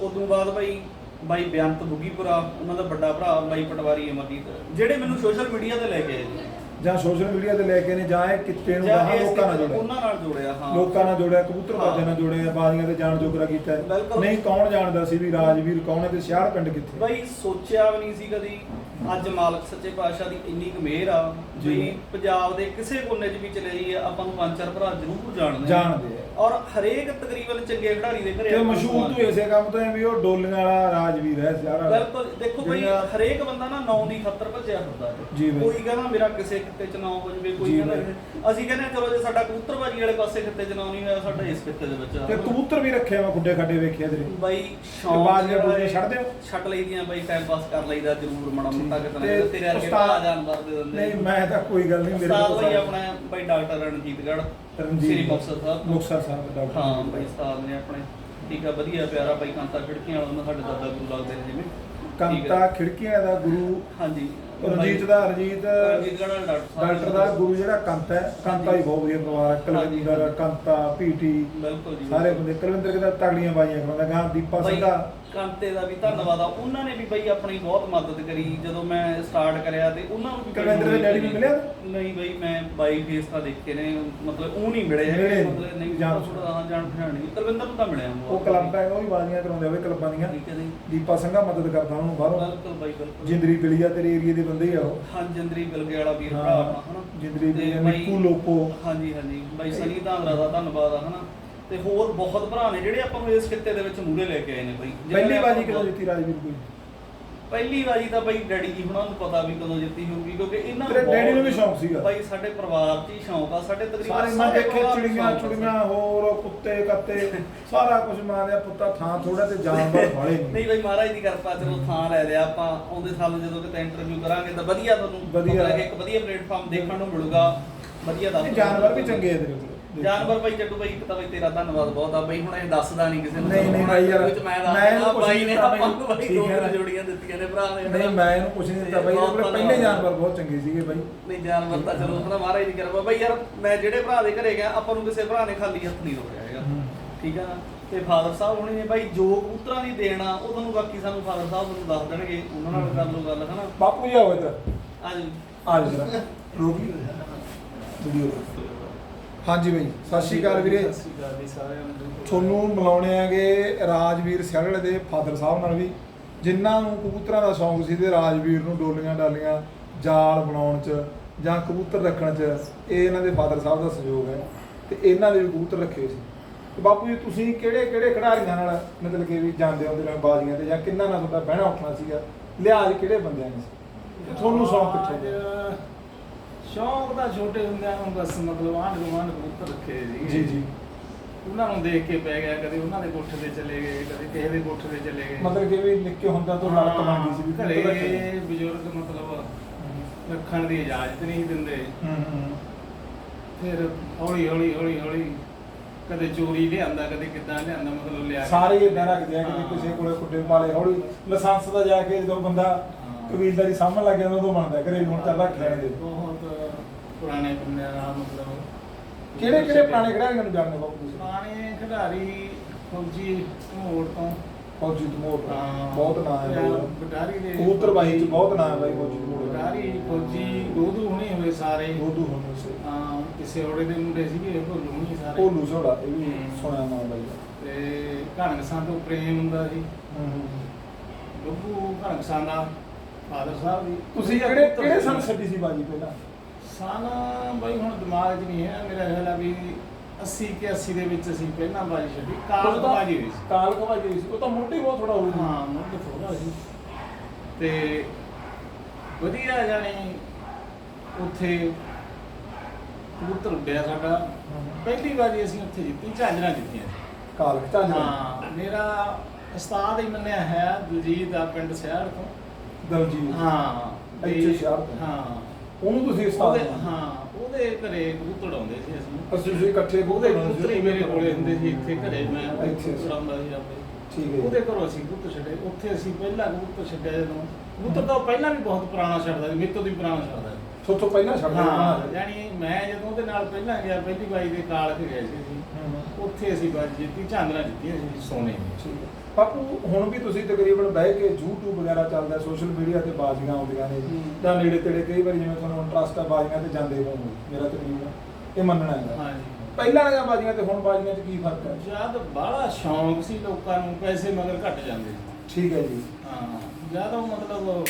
ਉਦੋਂ ਬਾਅਦ ਬਾਈ ਬਾਈ ਬੇਅੰਤ ਬੁੱਗੀਪੁਰਾ ਉਹਨਾਂ ਦਾ ਵੱਡਾ ਭਰਾ ਬਾਈ ਪਟਵਾਰੀ ਅਮਰਜੀਤ ਜਿਹੜੇ ਮੈਨੂੰ ਸੋਸ਼ਲ ਮੀਡੀਆ ਤੇ ਲੈ ਕੇ ਆਏ ਜੀ। ਜਾਂ ਸੋਸ਼ਲ ਮੀਡੀਆ ਤੇ ਲੈ ਕੇ ਨੇ ਜਾਂ ਇਹ ਕਿੱਤੇ ਨੂੰ ਜਾਂ ਗਾਹਾਂ ਇਸ ਲੋਕਾਂ ਨਾਲ ਜੋੜਿਆ ਉਹਨਾਂ ਨਾਲ ਜੋੜਿਆ ਹਾਂ ਲੋਕਾਂ ਨਾਲ ਜੋੜਿਆ ਕਬੂਤਰ ਹਾਂ। ਬਾਜ਼ਾਂ ਨਾਲ ਜੋੜਿਆ ਬਾਜ਼ੀਆਂ ਤੇ ਜਾਣ ਜੋਗਰਾ ਕੀਤਾ ਹੈ। ਬਿਲਕੁਲ। ਨਹੀਂ ਕੌਣ ਜਾਣਦਾ ਸੀ ਵੀ ਰਾਜਵੀਰ ਕੌਣ ਹੈ ਤੇ ਸ਼ਹਿਰ ਪਿੰਡ ਕਿੱਥੇ ਬਈ ਸੋਚਿਆ ਵੀ ਨਹੀਂ ਸੀ ਕਦੀ ਅੱਜ ਮਾਲਕ ਸੱਚੇ ਪਾਤਸ਼ਾਹ ਦੀ ਇੰਨੀ ਕੁ ਮਿਹਰ ਆ ਜੀ। ਵੀ ਪੰਜਾਬ ਦੇ ਕਿਸੇ ਕੋਨੇ 'ਚ ਵੀ ਚਲੇ ਜਾਈਏ ਆਪਾਂ ਨੂੰ ਪੰਜ ਚਾਰ ਭਰਾ ਜ਼ਰੂਰ ਜਾਣਦੇ ਆ। ਜਾਣਦੇ ਆ। ਔਰ ਹਰੇਕ ਤਕਰੀਬਨ ਚੰਗੇ ਖਿਡਾਰੀ ਦੇ ਘਰੇ ਤੇ ਆਪਾਂ ਨੂੰ ਮਸ਼ਹੂਰ ਤੂੰ ਇਸੇ ਕੰਮ ਤੋਂ ਹੈ ਵੀ ਉਹ ਡੋਲੀਆਂ ਵਾਲਾ ਰਾਜਵੀਰ ਹੈ ਵਾਲਾ ਬਿਲਕੁਲ ਦੇਖੋ ਬਈ ਜਿਹੜਾ- ਹਰੇਕ ਬੰਦਾ ਨਾ ਨਾਂ ਦੀ ਖਾਤਰ ਭੱਜਿਆ ਫਿਰਦਾ ਹੈ ਜੀ ਬਈ। ਕੋਈ ਕਹਿੰਦਾ ਮੇਰਾ ਕਿਸੇ ਖਿੱਤੇ 'ਚ ਨਾਂ ਹੋ ਜਾਵੇ ਕੋਈ ਜੀ ਕਹਿੰਦਾ ਬਈ। ਅਸੀਂ ਕਹਿੰਦੇ ਹਾਂ, ਚਲੋ ਜੇ ਸਾਡਾ ਕਬੂਤਰਬਾਜੀ ਵਾਲੇ ਪਾਸੇ ਖਿੱਤੇ 'ਚ ਨਾਂ ਨਹੀਂ ਹੋਇਆ ਸਾਡਾ ਇਸ ਖਿੱਤੇ ਦੇ ਵਿੱਚ ਆ। ਤੇ ਕਬੂਤਰ ਵੀ ਰੱਖੇ ਮੈਂ ਖੁੱਡੇ ਖੱਡੇ ਵੇਖਿਆ ਤੇਰੇ ਬਾਈ ਸ਼ੌਂਕ ਬਾਜ਼ੀਆਂ ਬੂਜ਼ੀਆਂ ਛੱਡ ਦਿਓ? ਛੱਡ ਲਈਦੀਆਂ ਬਾਈ ਟਾਈਮ ਪਾਸ ਕਰ ਲਈਦਾ ਜ਼ਰੂਰ ਮਾੜਾ ਮੋਟਾ ਕਿਤੇ ਨਾ ਤੇ ਕਿਤੇ ਤੇਰੇ ਵਰਗੇ ਉਸਤਾਦ- ਭਰਾ ਜਾਨਵਰ ਦੇ ਦਿੰਦੇ। ਨਹੀਂ ਮੈਂ ਤਾਂ ਕੋਈ ਗੱਲ ਨਹੀਂ ਮੇਰੇ ਉਸਤਾਦ ਕੋਲ ਬਾਈ ਆਪਣਾ ਬਾਈ ਡਾਕਟਰ ਰਣਜੀਤਗੜ੍ਹ ਰਣਜੀਤ ਸ੍ਰੀ ਮੁਕਤਸਰ ਸਾਹਿਬ। ਤੋਂ। ਮੁਕਤਸਰ ਸਾਹਿਬ ਦਾ ਡਾਕਟਰ। ਹਾਂ ਬਾਈ ਉਸਤਾਦ ਨੇ ਆਪਣੇ। ਠੀਕ ਆ ਵਧੀਆ ਪਿਆਰਾ ਬਾਈ ਕਾਂਤਾ ਖਿੜਕੀਆਂ ਵਾਲਾ ਉਹਨਾਂ ਸਾਡੇ ਦਾਦਾ ਗੁਰੂ ਲੱਗਦੇ ਨੇ ਜਿਵੇਂ। ਠੀਕ ਆ। ਕੰਤਾ ਖਿੜਕੀਆਂ ਦਾ ਗੁਰੂ ਹਾਂਜੀ। ਰਣਜੀਤ ਦਾ ਰਣਜੀਤ ਰਣਜੀਤਗੜ੍ਹ ਵਾਲਾ ਡਾਕਟਰ ਸਾਹਿਬ ਡਾਕਟਰ ਦਾ ਗੁਰੂ ਜਿਹੜਾ ਕੰਤ ਹੈ ਕੰਤਾ ਹੀ ਬਹੁਤ ਵਧੀਆ ਪਰਿਵਾਰ ਹੈ ਕੁਲਵਿੰਦਰ। ਕੰਤਾ ਪੀਟੀ ਬਿਲਕੁਲ ਜੀ ਸਾਰੇ ਬੰਦੇ ਕੁਲਵਿੰਦਰ ਕਿਦਾ ਤਗੜੀਆਂ ਬਾਈਆਂ ਕਰਾਉਂਦਾ ਗਾਂ ਦੀਪਾ ਬਾਈ ਸਿੰਘਾ ਕਾਂਤੇ ਦਾ ਵੀ ਧੰਨਵਾਦ ਆ। ਉਹਨਾਂ ਨੇ ਵੀ ਬਾਈ ਆਪਣੀ ਬਹੁਤ ਮਦਦ ਕਰੀ ਜਦੋਂ ਮੈਂ ਸਟਾਰਟ ਕਰਿਆ ਤੇ ਉਹਨਾਂ ਨੂੰ ਵੀ ਦੇ ਡੈਡੀ ਨੂੰ ਮਿਲਿਆ? ਨਹੀਂ ਬਾਈ ਮੈਂ ਬਾਈ ਫੇਸ ਤਾਂ ਦੇਖੇ ਨੇ ਮਤਲਬ ਉਹ ਨਹੀਂ ਮਿਲੇ ਹੈਗੇ। ਮਤਲਬ ਨਹੀਂ ਜਾਣ ਹਾਂ ਜਾਣ ਪਛਾਣ ਨਹੀਂ। ਨੂੰ ਤਾਂ ਮਿਲਿਆ ਉਹ ਕਲੱਬ ਹੈ ਉਹ ਵੀ ਬਾਜ਼ੀਆਂ ਕਰਾਉਂਦੇ ਹੋਵੇ ਕਲੱਬਾਂ ਦੀਆਂ। ਠੀਕ ਹੈ ਜੀ। ਦੀਪਾ ਸਿੰਘਾ ਮਦਦ ਕਰਦਾ ਉਹਨੂੰ ਬਾਹਰੋਂ। ਬਿਲਕੁਲ ਬਾਈ ਬਿਲਕੁਲ। ਜਿੰਦਰੀ ਬਿਲੀਆ ਤੇਰੇ ਏਰੀਏ ਦੇ ਬੰਦੇ ਹੀ ਆ ਉਹ। ਹਾਂ ਜੰਦਰੀ ਬਿਲਗੇ ਵਾਲਾ ਵੀਰ ਭਰਾ ਹਨਾ। ਜਿੰਦਰੀ ਬਾਈ- ਨਿੱਕੂ ਲੋਪੋ ਹਾਂਜੀ ਹਾਂਜੀ। ਬਾਈ ਸਨੀ ਧਾਂਦਰਾ ਦਾ ਧੰਨਵਾਦ ਆ ਹਨਾ। ਤੇ ਹੋਰ ਬਹੁਤ ਭਰਾ ਨੇ ਜਿਹੜੇ ਆਪਾਂ ਨੂੰ ਇਸ ਖਿੱਤੇ ਦੇ ਵਿੱਚ ਮੂਹਰੇ ਲੈ ਕੇ ਆਏ ਨੇ ਬਾਈ ਪਹਿਲੀ ਨੇ ਬਾਜੀ ਕਿਦੋਂ ਨੂੰ- ਜਿੱਤੀ ਰਾਜਵੀਰ ਕੋਈ ਪਹਿਲੀ ਵਾਰੀ ਤਾਂ ਬਾਈ ਡੈਡੀ ਜੀ ਹੁਣਾਂ ਨੂੰ ਪਤਾ ਵੀ ਕਦੋਂ ਜਿੱਤੀ ਹੋਊਗੀ ਕਿਉਂਕਿ ਇਹਨਾਂ ਤੇਰੇ ਡੈਡੀ ਨੂੰ ਵੀ ਸ਼ੌਂਕ ਸੀਗਾ? ਬਾਈ ਸਾਡੇ ਪਰਿਵਾਰ 'ਚ ਹੀ ਸ਼ੌਂਕ ਆ ਸਾਡੇ ਤਕਰੀਬਨ ਸਾਰੇ ਮੈਂ ਦੇਖੇ ਨੂੰ ਚਿੜੀਆਂ। ਚੁੜੀਆਂ ਹੋਰ ਕੁੱਤੇ ਕੱਤੇ ਸਾਰਾ ਕੁਝ ਮਾਰਿਆ ਪੁੱਤਾ ਥਾਂ ਥੋੜਾ ਤੇ ਜਾਨਵਰ ਵਾਲੇ ਨਹੀਂ ਨਹੀਂ ਬਾਈ ਮਹਾਰਾਜ ਦੀ ਕਿਰਪਾ ਚਲੋ ਥਾਂ ਲੈ ਲਿਆ ਆਪਾਂ ਆਉਂਦੇ ਸਾਲ ਜਦੋਂ ਕਿਤੇ ਇੰਟਰਵਿਊ ਕਰਾਂਗੇ ਤਾਂ ਵਧੀਆ ਤੁਹਾਨੂੰ ਵਧੀਆ। ਇੱਕ ਵਧੀਆ ਪਲੇਟਫਾਰਮ ਦੇਖਣ ਨੂੰ ਮਿਲੂਗਾ ਵਧੀਆ ਦੱਸ ਇਹ ਜਾਨਵਰ ਵੀ ਚੰਗੇ ਆ ਤੇਰੇ ਕੋਲ ਜਾਨਵਰ ਬਾਈ ਜੱਟੂ ਬਾਈ ਇੱਕ ਤਾਂ ਬਾਈ ਤੇਰਾ ਧੰਨਵਾਦ ਬਹੁਤ ਆ। ਬਾਈ ਹੁਣ ਇਹ ਦੱਸਦਾ ਨਹੀਂ ਕਿਸੇ ਨੂੰ। ਨਹੀਂ, ਨਹੀਂ ਯਾਰ, ਵਿੱਚ ਮੈਂ ਦੱਸਦਾ ਨਹੀਂ ਨੇ ਆਪਾਂ ਨੂੰ ਠੀਕ ਦੋ। ਜੋੜੀਆਂ ਦਿੱਤੀਆਂ ਨੇ ਭਰਾ ਨੇ ਨਹੀਂ ਮੈਂ ਇਹਨੂੰ ਕੁਝ ਨਹੀਂ ਦਿੱਤਾ ਬਾਈ। ਬਹੁਤ ਆਪਣੇ ਪਹਿਲੇ। ਜਾਨਵਰ ਬਹੁਤ ਚੰਗੇ ਸੀਗੇ ਬਾਈ। ਨਹੀਂ ਜਾਨਵਰ ਤਾਂ ਚਲੋ ਹਨਾ ਮਹਾਰਾਜ ਦੀ ਕਿਰਪਾ। ਬਾਈ ਯਾਰ ਮੈਂ ਜਿਹੜੇ ਭਰਾ ਦੇ ਘਰੇ ਗਿਆ ਆਪਾਂ ਨੂੰ ਕਿਸੇ ਭਰਾ ਨੇ ਖਾਲੀ ਹੱਥ ਨਹੀਂ ਰੋਕਿਆ ਹੈਗਾ। ਠੀਕ ਆ ਤੇ ਫਾਦਰ ਸਾਹਿਬ ਹੁਣੇ ਨੇ ਬਾਈ ਜੋ ਕਬੂਤਰਾਂ ਦੀ ਦੇਣ ਆ ਉਹ ਤੁਹਾਨੂੰ ਬਾਕੀ ਸਾਨੂੰ ਫਾਦਰ ਸਾਹਿਬ ਤੁਹਾਨੂੰ ਦੱਸ ਦੇਣਗੇ। ਉਹਨਾਂ ਨਾਲ ਕਰ ਲਓ ਗੱਲ ਹਨਾ? ਬਾਪੂ ਜੀ ਆਓ ਇੱਧਰ। ਆ ਜਾ ਜਰਾ। ਰੋਕ ਲਈ। ਵੀਡੀਓ ਹਾਂਜੀ ਬਾਈ ਸਤਿ ਸ਼੍ਰੀ ਅਕਾਲ ਵੀਰੇ। ਸਤਿ ਸ਼੍ਰੀ ਅਕਾਲ ਜੀ ਸਾਰਿਆਂ ਨੂੰ ਤੁਹਾਨੂੰ ਮਿਲਾਉਣੇ ਆਗੇ ਰਾਜਵੀਰ ਸਿਆਲੜੇ ਦੇ ਫਾਦਰ ਸਾਹਿਬ ਨਾਲ ਵੀ ਜਿਨ੍ਹਾਂ ਨੂੰ ਕਬੂਤਰਾਂ ਦਾ ਸ਼ੌਂਕ ਸੀ ਤੇ ਰਾਜਵੀਰ ਨੂੰ ਡੋਲੀਆਂ ਡਾਲੀਆਂ ਜਾਲ ਬਣਾਉਣ 'ਚ ਜਾਂ ਕਬੂਤਰ ਰੱਖਣ 'ਚ ਇਹ ਇਹਨਾਂ ਦੇ ਫਾਦਰ ਸਾਹਿਬ ਦਾ ਸਹਿਯੋਗ ਹੈ ਤੇ ਇਹਨਾਂ ਦੇ ਵੀ ਕਬੂਤਰ ਰੱਖੇ ਹੋਏ ਸੀ। ਤੇ ਬਾਪੂ ਜੀ ਤੁਸੀਂ ਕਿਹੜੇ ਕਿਹੜੇ ਖਿਡਾਰੀਆਂ ਨਾਲ ਮਤਲਬ ਕਿ ਵੀ ਜਾਂਦੇ ਹੁੰਦੇ ਰਹੇ ਬਾਜ਼ੀਆਂ ਤੇ ਜਾਂ ਕਿੰਨਾ ਨਾਲ ਤੁਹਾਡਾ ਬਹਿਣਾ ਉੱਠਣਾ ਸੀਗਾ? ਲਿਹਾਜ਼ ਕਿਹੜੇ ਬੰਦਿਆਂ ਨੇ ਸੀ? ਤੇ ਤੁਹਾਨੂੰ ਸ਼ੌਂਕ ਕਿੱਥੋਂ? ਸ਼ੌਂਕ ਤਾਂ ਛੋਟੇ ਹੁੰਦਿਆਂ ਨੂੰ ਬਸ ਮਤਲਬ ਆਂਢ ਗੁਆਂਢ ਕਬੂਤਰ ਰੱਖੇ ਸੀ। ਜੀ ਜੀ। ਉਹਨਾਂ ਨੂੰ ਦੇਖ ਕੇ ਪੈ ਗਿਆ ਕਦੇ ਉਹਨਾਂ ਦੇ ਕੋਠੇ ਤੇ ਚਲੇ ਗਏ ਕਦੇ ਕਿਸੇ ਦੇ ਕੋਠੇ ਤੇ ਚਲੇ ਗਏ। ਮਤਲਬ ਕਿ ਵੀ ਨਿੱਕੇ ਹੁੰਦਾ ਤੋਂ ਲੜਕ ਬਣ ਗਈ ਸੀ ਵੀ ਘਰੇ। ਬਜ਼ੁਰਗ ਮਤਲਬ ਰੱਖਣ ਦੀ ਇਜਾਜ਼ਤ ਨਹੀਂ ਦਿੰਦੇ। ਫਿਰ ਹੌਲੀ ਹੌਲੀ ਹੌਲੀ ਹੌਲੀ ਕਦੇ ਚੋਰੀ ਲਿਆਂਦਾ ਕਦੇ ਕਿੱਦਾਂ ਲਿਆਂਦਾ ਮਤਲਬ ਲਿਆ ਸਾਰੇ ਇਦਾਂ ਰੱਖਦੇ ਆ ਕਿ। ਕਿਸੇ ਕੋਲੇ ਕੁੱਡੇ ਪਾਲੇ ਹੌਲੀ ਲਾਇਸੈਂਸ ਦਾ ਜਾ ਕੇ ਜਦੋਂ ਬੰਦਾ। ਕਬੀਲਦਾਰੀ ਸਾਹਮਣ ਲੱਗ ਜਾਂਦਾ ਉਦੋਂ ਬਣਦਾ ਘਰੇ ਹੁਣ ਚੱਲ ਰੱਖ ਲੈਣ ਦੇ ਪੁਰਾਣੇ ਬੰਦਿਆਂ ਨਾਲ ਮਤਲਬ ਕਿਹੜੇ ਕਿਹੜੇ ਪੁਰਾਣੇ ਖਿਡਾਰੀਆਂ ਨੂੰ ਜਾਣਦੇ ਬਾਪੂ ਤੁਸੀਂ? ਪੁਰਾਣੇ ਖਿਡਾਰੀ ਫੌਜੀ ਮੋੜ ਤੋਂ। ਫੌਜੀ ਤਮੋੜ ਹਾਂ। ਬਹੁਤ ਨਾਂ ਹੈ ਬਾਈ। ਬਟਾਰੀ ਦੇ ਕਬੂਤਰਬਾਜੀ ਚ ਬਹੁਤ ਨਾਂ ਹੈ ਬਾਈ ਫੌਜੀ ਤਮੋੜ ਬਟਾਰੀ ਫੌਜੀ ਦੋਦੂ ਹੁਣੇ ਹੋਏ ਸਾਰੇ। ਦੋਦੂ ਹੁੰਦੇ ਸੀ ਹਾਂ ਕਿਸੇ ਔੜੇ ਦੇ ਮੁੰਡੇ ਸੀਗੇ ਭੋਲੂ ਹੁਣੀ ਸਾਰੇ। ਭੋਲੂ ਝੋੜਾ ਇਹ ਵੀ ਹੂੰ। ਸੁਣਿਆ ਨਾਂ ਬਾਈ। ਦਾ। ਤੇ ਘਣਗ ਸੰਧੂ ਪ੍ਰੇਮ ਹੁੰਦਾ ਸੀ। ਬੱਬੂ ਘਣਗ ਸੰਧਾ ਫਾਦਰ ਸਾਹਿਬ ਦੀ। ਤੁਸੀਂ ਕਿਹੜੇ ਕਿਹੜੇ ਸਨ ਛੱਡੀ ਸੀ ਬਾਜੀ ਪਹਿਲਾਂ? ਸਨ ਬਈ ਹੁਣ ਦਿਮਾਗ 'ਚ ਨਹੀਂ ਹੈ ਮੇਰਾ ਖਿਆਲ ਆ ਵੀ 80 ਕਿ 80 ਦੇ ਵਿੱਚ ਅਸੀਂ ਪਹਿਲਾਂ ਬਾਜੀ ਛੱਡੀ ਕਾਲ ਬਾਜੀ ਹੋਈ ਸੀ। ਕਾਲ ਹੋਈ ਸੀ। ਉਹ ਤਾਂ ਮੋਢੀ ਬਹੁਤ ਥੋੜਾ ਹੋਊ ਹਾਂ ਮੁੱਢ ਥੋੜਾ ਸੀ। ਤੇ ਵਧੀਆ ਜਾਣੀ ਉੱਥੇ ਕਬੂਤਰ ਉੱਡਿਆ ਸਾਡਾ। ਪਹਿਲੀ ਵਾਰੀ ਅਸੀਂ ਉੱਥੇ ਜਿੱਤੀ ਝਾਂਜਰਾਂ ਜਿੱਤੀਆਂ। ਕਾਲ ਝਾਂਜਰਾ। ਹਾਂ ਮੇਰਾ ਉਸਤਾਦ ਹੀ ਮੰਨਿਆ ਹੈ ਦਲਜੀਤ ਦਾ ਪਿੰਡ ਸ਼ਹਿਰ ਤੋਂ। ਦਲਜੀਤ। ਹਾਂ ਇੱਥੇ ਸ਼ਹਿਰ ਤੋਂ? ਹਾਂ। ਉਹਨੂੰ ਤੁਸੀਂ ਉਸਤਾਦ ਉਹਦੇ ਮੰਨਦੇ? ਹਾਂ ਉਹਦੇ ਘਰੇ ਕਬੂਤਰ ਆਉਂਦੇ ਸੀ ਅਸੀਂ ਅਸੀਂ ਤੁਸੀਂ ਇਕੱਠੇ ਉਹਦੇ ਕਬੂਤਰ ਕਬੂਤਰ ਹੀ ਮੇਰੇ ਕੋਲੇ ਹੁੰਦੇ ਸੀ ਇੱਥੇ ਘਰੇ ਮੈਂ। ਕਬੂਤਰ ਆਉਂਦਾ ਸੀ ਆਪੇ ਠੀਕ ਹੈ ਉਹਦੇ ਜੀ। ਘਰੋਂ ਅਸੀਂ ਕਬੂਤਰ ਛੱਡੇ ਉੱਥੇ ਅਸੀਂ ਪਹਿਲਾ ਕਬੂਤਰ ਛੱਡਿਆ ਜਦੋਂ ਕਬੂਤਰ ਤਾਂ ਉਹ ਪਹਿਲਾਂ ਵੀ ਬਹੁਤ ਪੁਰਾਣਾ ਛੱਡਦਾ ਸੀ ਮੇਰੇ ਤੋਂ ਵੀ ਪੁਰਾਣਾ ਛੱਡਦਾ ਸੀ ਸੋਚੋ ਪਹਿਲਾਂ ਛੱਡ ਹਾਂ ਯਾਨੀ ਮੈਂ ਜਦੋਂ ਉਹਦੇ ਨਾਲ ਪਹਿਲਾਂ ਗਿਆ ਪਹਿਲੀ ਵਾਰੀ ਦੇ ਕਾਲ ਤੇ ਗਏ ਸੀ ਅਸੀਂ। ਉੱਥੇ ਅਸੀਂ ਬਾਜੀ ਜਿੱਤੀ ਝਾਂਦਰਾ ਜਿੱਤੀ ਅਸੀਂ ਸੋਨੇ ਦੀ। ਠੀਕ ਹੈ ਬਾਪੂ ਹੁਣ ਵੀ ਤੁਸੀਂ ਤਕਰੀਬਨ ਬਹਿ ਕੇ YouTube ਵਗੈਰਾ ਚੱਲਦਾ ਸੋਸ਼ਲ ਮੀਡੀਆ ਤੇ ਬਾਜ਼ੀਆਂ ਆਉਂਦੀਆਂ ਨੇ। ਹੂੰ। ਜਾਂ ਨੇੜੇ ਤੇੜੇ ਕਈ ਵਾਰੀ ਜਿਵੇਂ ਤੁਹਾਨੂੰ ਇੰਟਰਸਟ ਆ ਬਾਜ਼ੀਆਂ ਤੇ ਜਾਂਦੇ ਹੋਵੋਗੇ ਮੇਰਾ ਤਕਰੀਬਨ ਇਹ ਮੰਨਣਾ ਹੈ ਹਾਂਜੀ ਪਹਿਲਾਂ ਵਾਲੀਆਂ ਬਾਜ਼ੀਆਂ ਤੇ ਹੁਣ ਬਾਜ਼ੀਆਂ 'ਚ ਕੀ ਫ਼ਰਕ ਹੈ? ਜਦ ਬਾਹਲਾ ਸ਼ੌਂਕ ਸੀ ਲੋਕਾਂ ਨੂੰ ਪੈਸੇ ਮਗਰ ਘਟ ਜਾਂਦੇ ਸੀ। ਠੀਕ ਹੈ ਜੀ। ਹਾਂ ਉਹ ਮਤਲਬ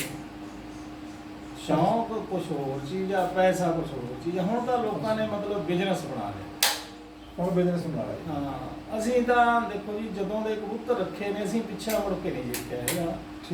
ਸ਼ੌਂਕ ਕੁਝ ਹੋਰ ਚੀਜ਼ ਆ ਪੈਸਾ ਕੁਝ ਹੋਰ ਚੀਜ਼ ਆ। ਹੁਣ ਤਾਂ ਲੋਕਾਂ ਨੇ ਮਤਲਬ ਬਿਜ਼ਨਸ ਬਣਾ ਲਿਆ ਹੁਣ ਬਿਜ਼ਨਸ ਬਣਾ ਲਿਆ ਹਾਂ ਅਸੀਂ ਤਾਂ ਦੇਖੋ ਜੀ ਜਦੋਂ ਦੇ ਕਬੂਤਰ ਰੱਖੇ ਨੇ ਅਸੀਂ ਪਿੱਛਾ ਮੁੜ ਕੇ ਨਹੀਂ ਜਿੱਤਿਆ ਹੈਗਾ।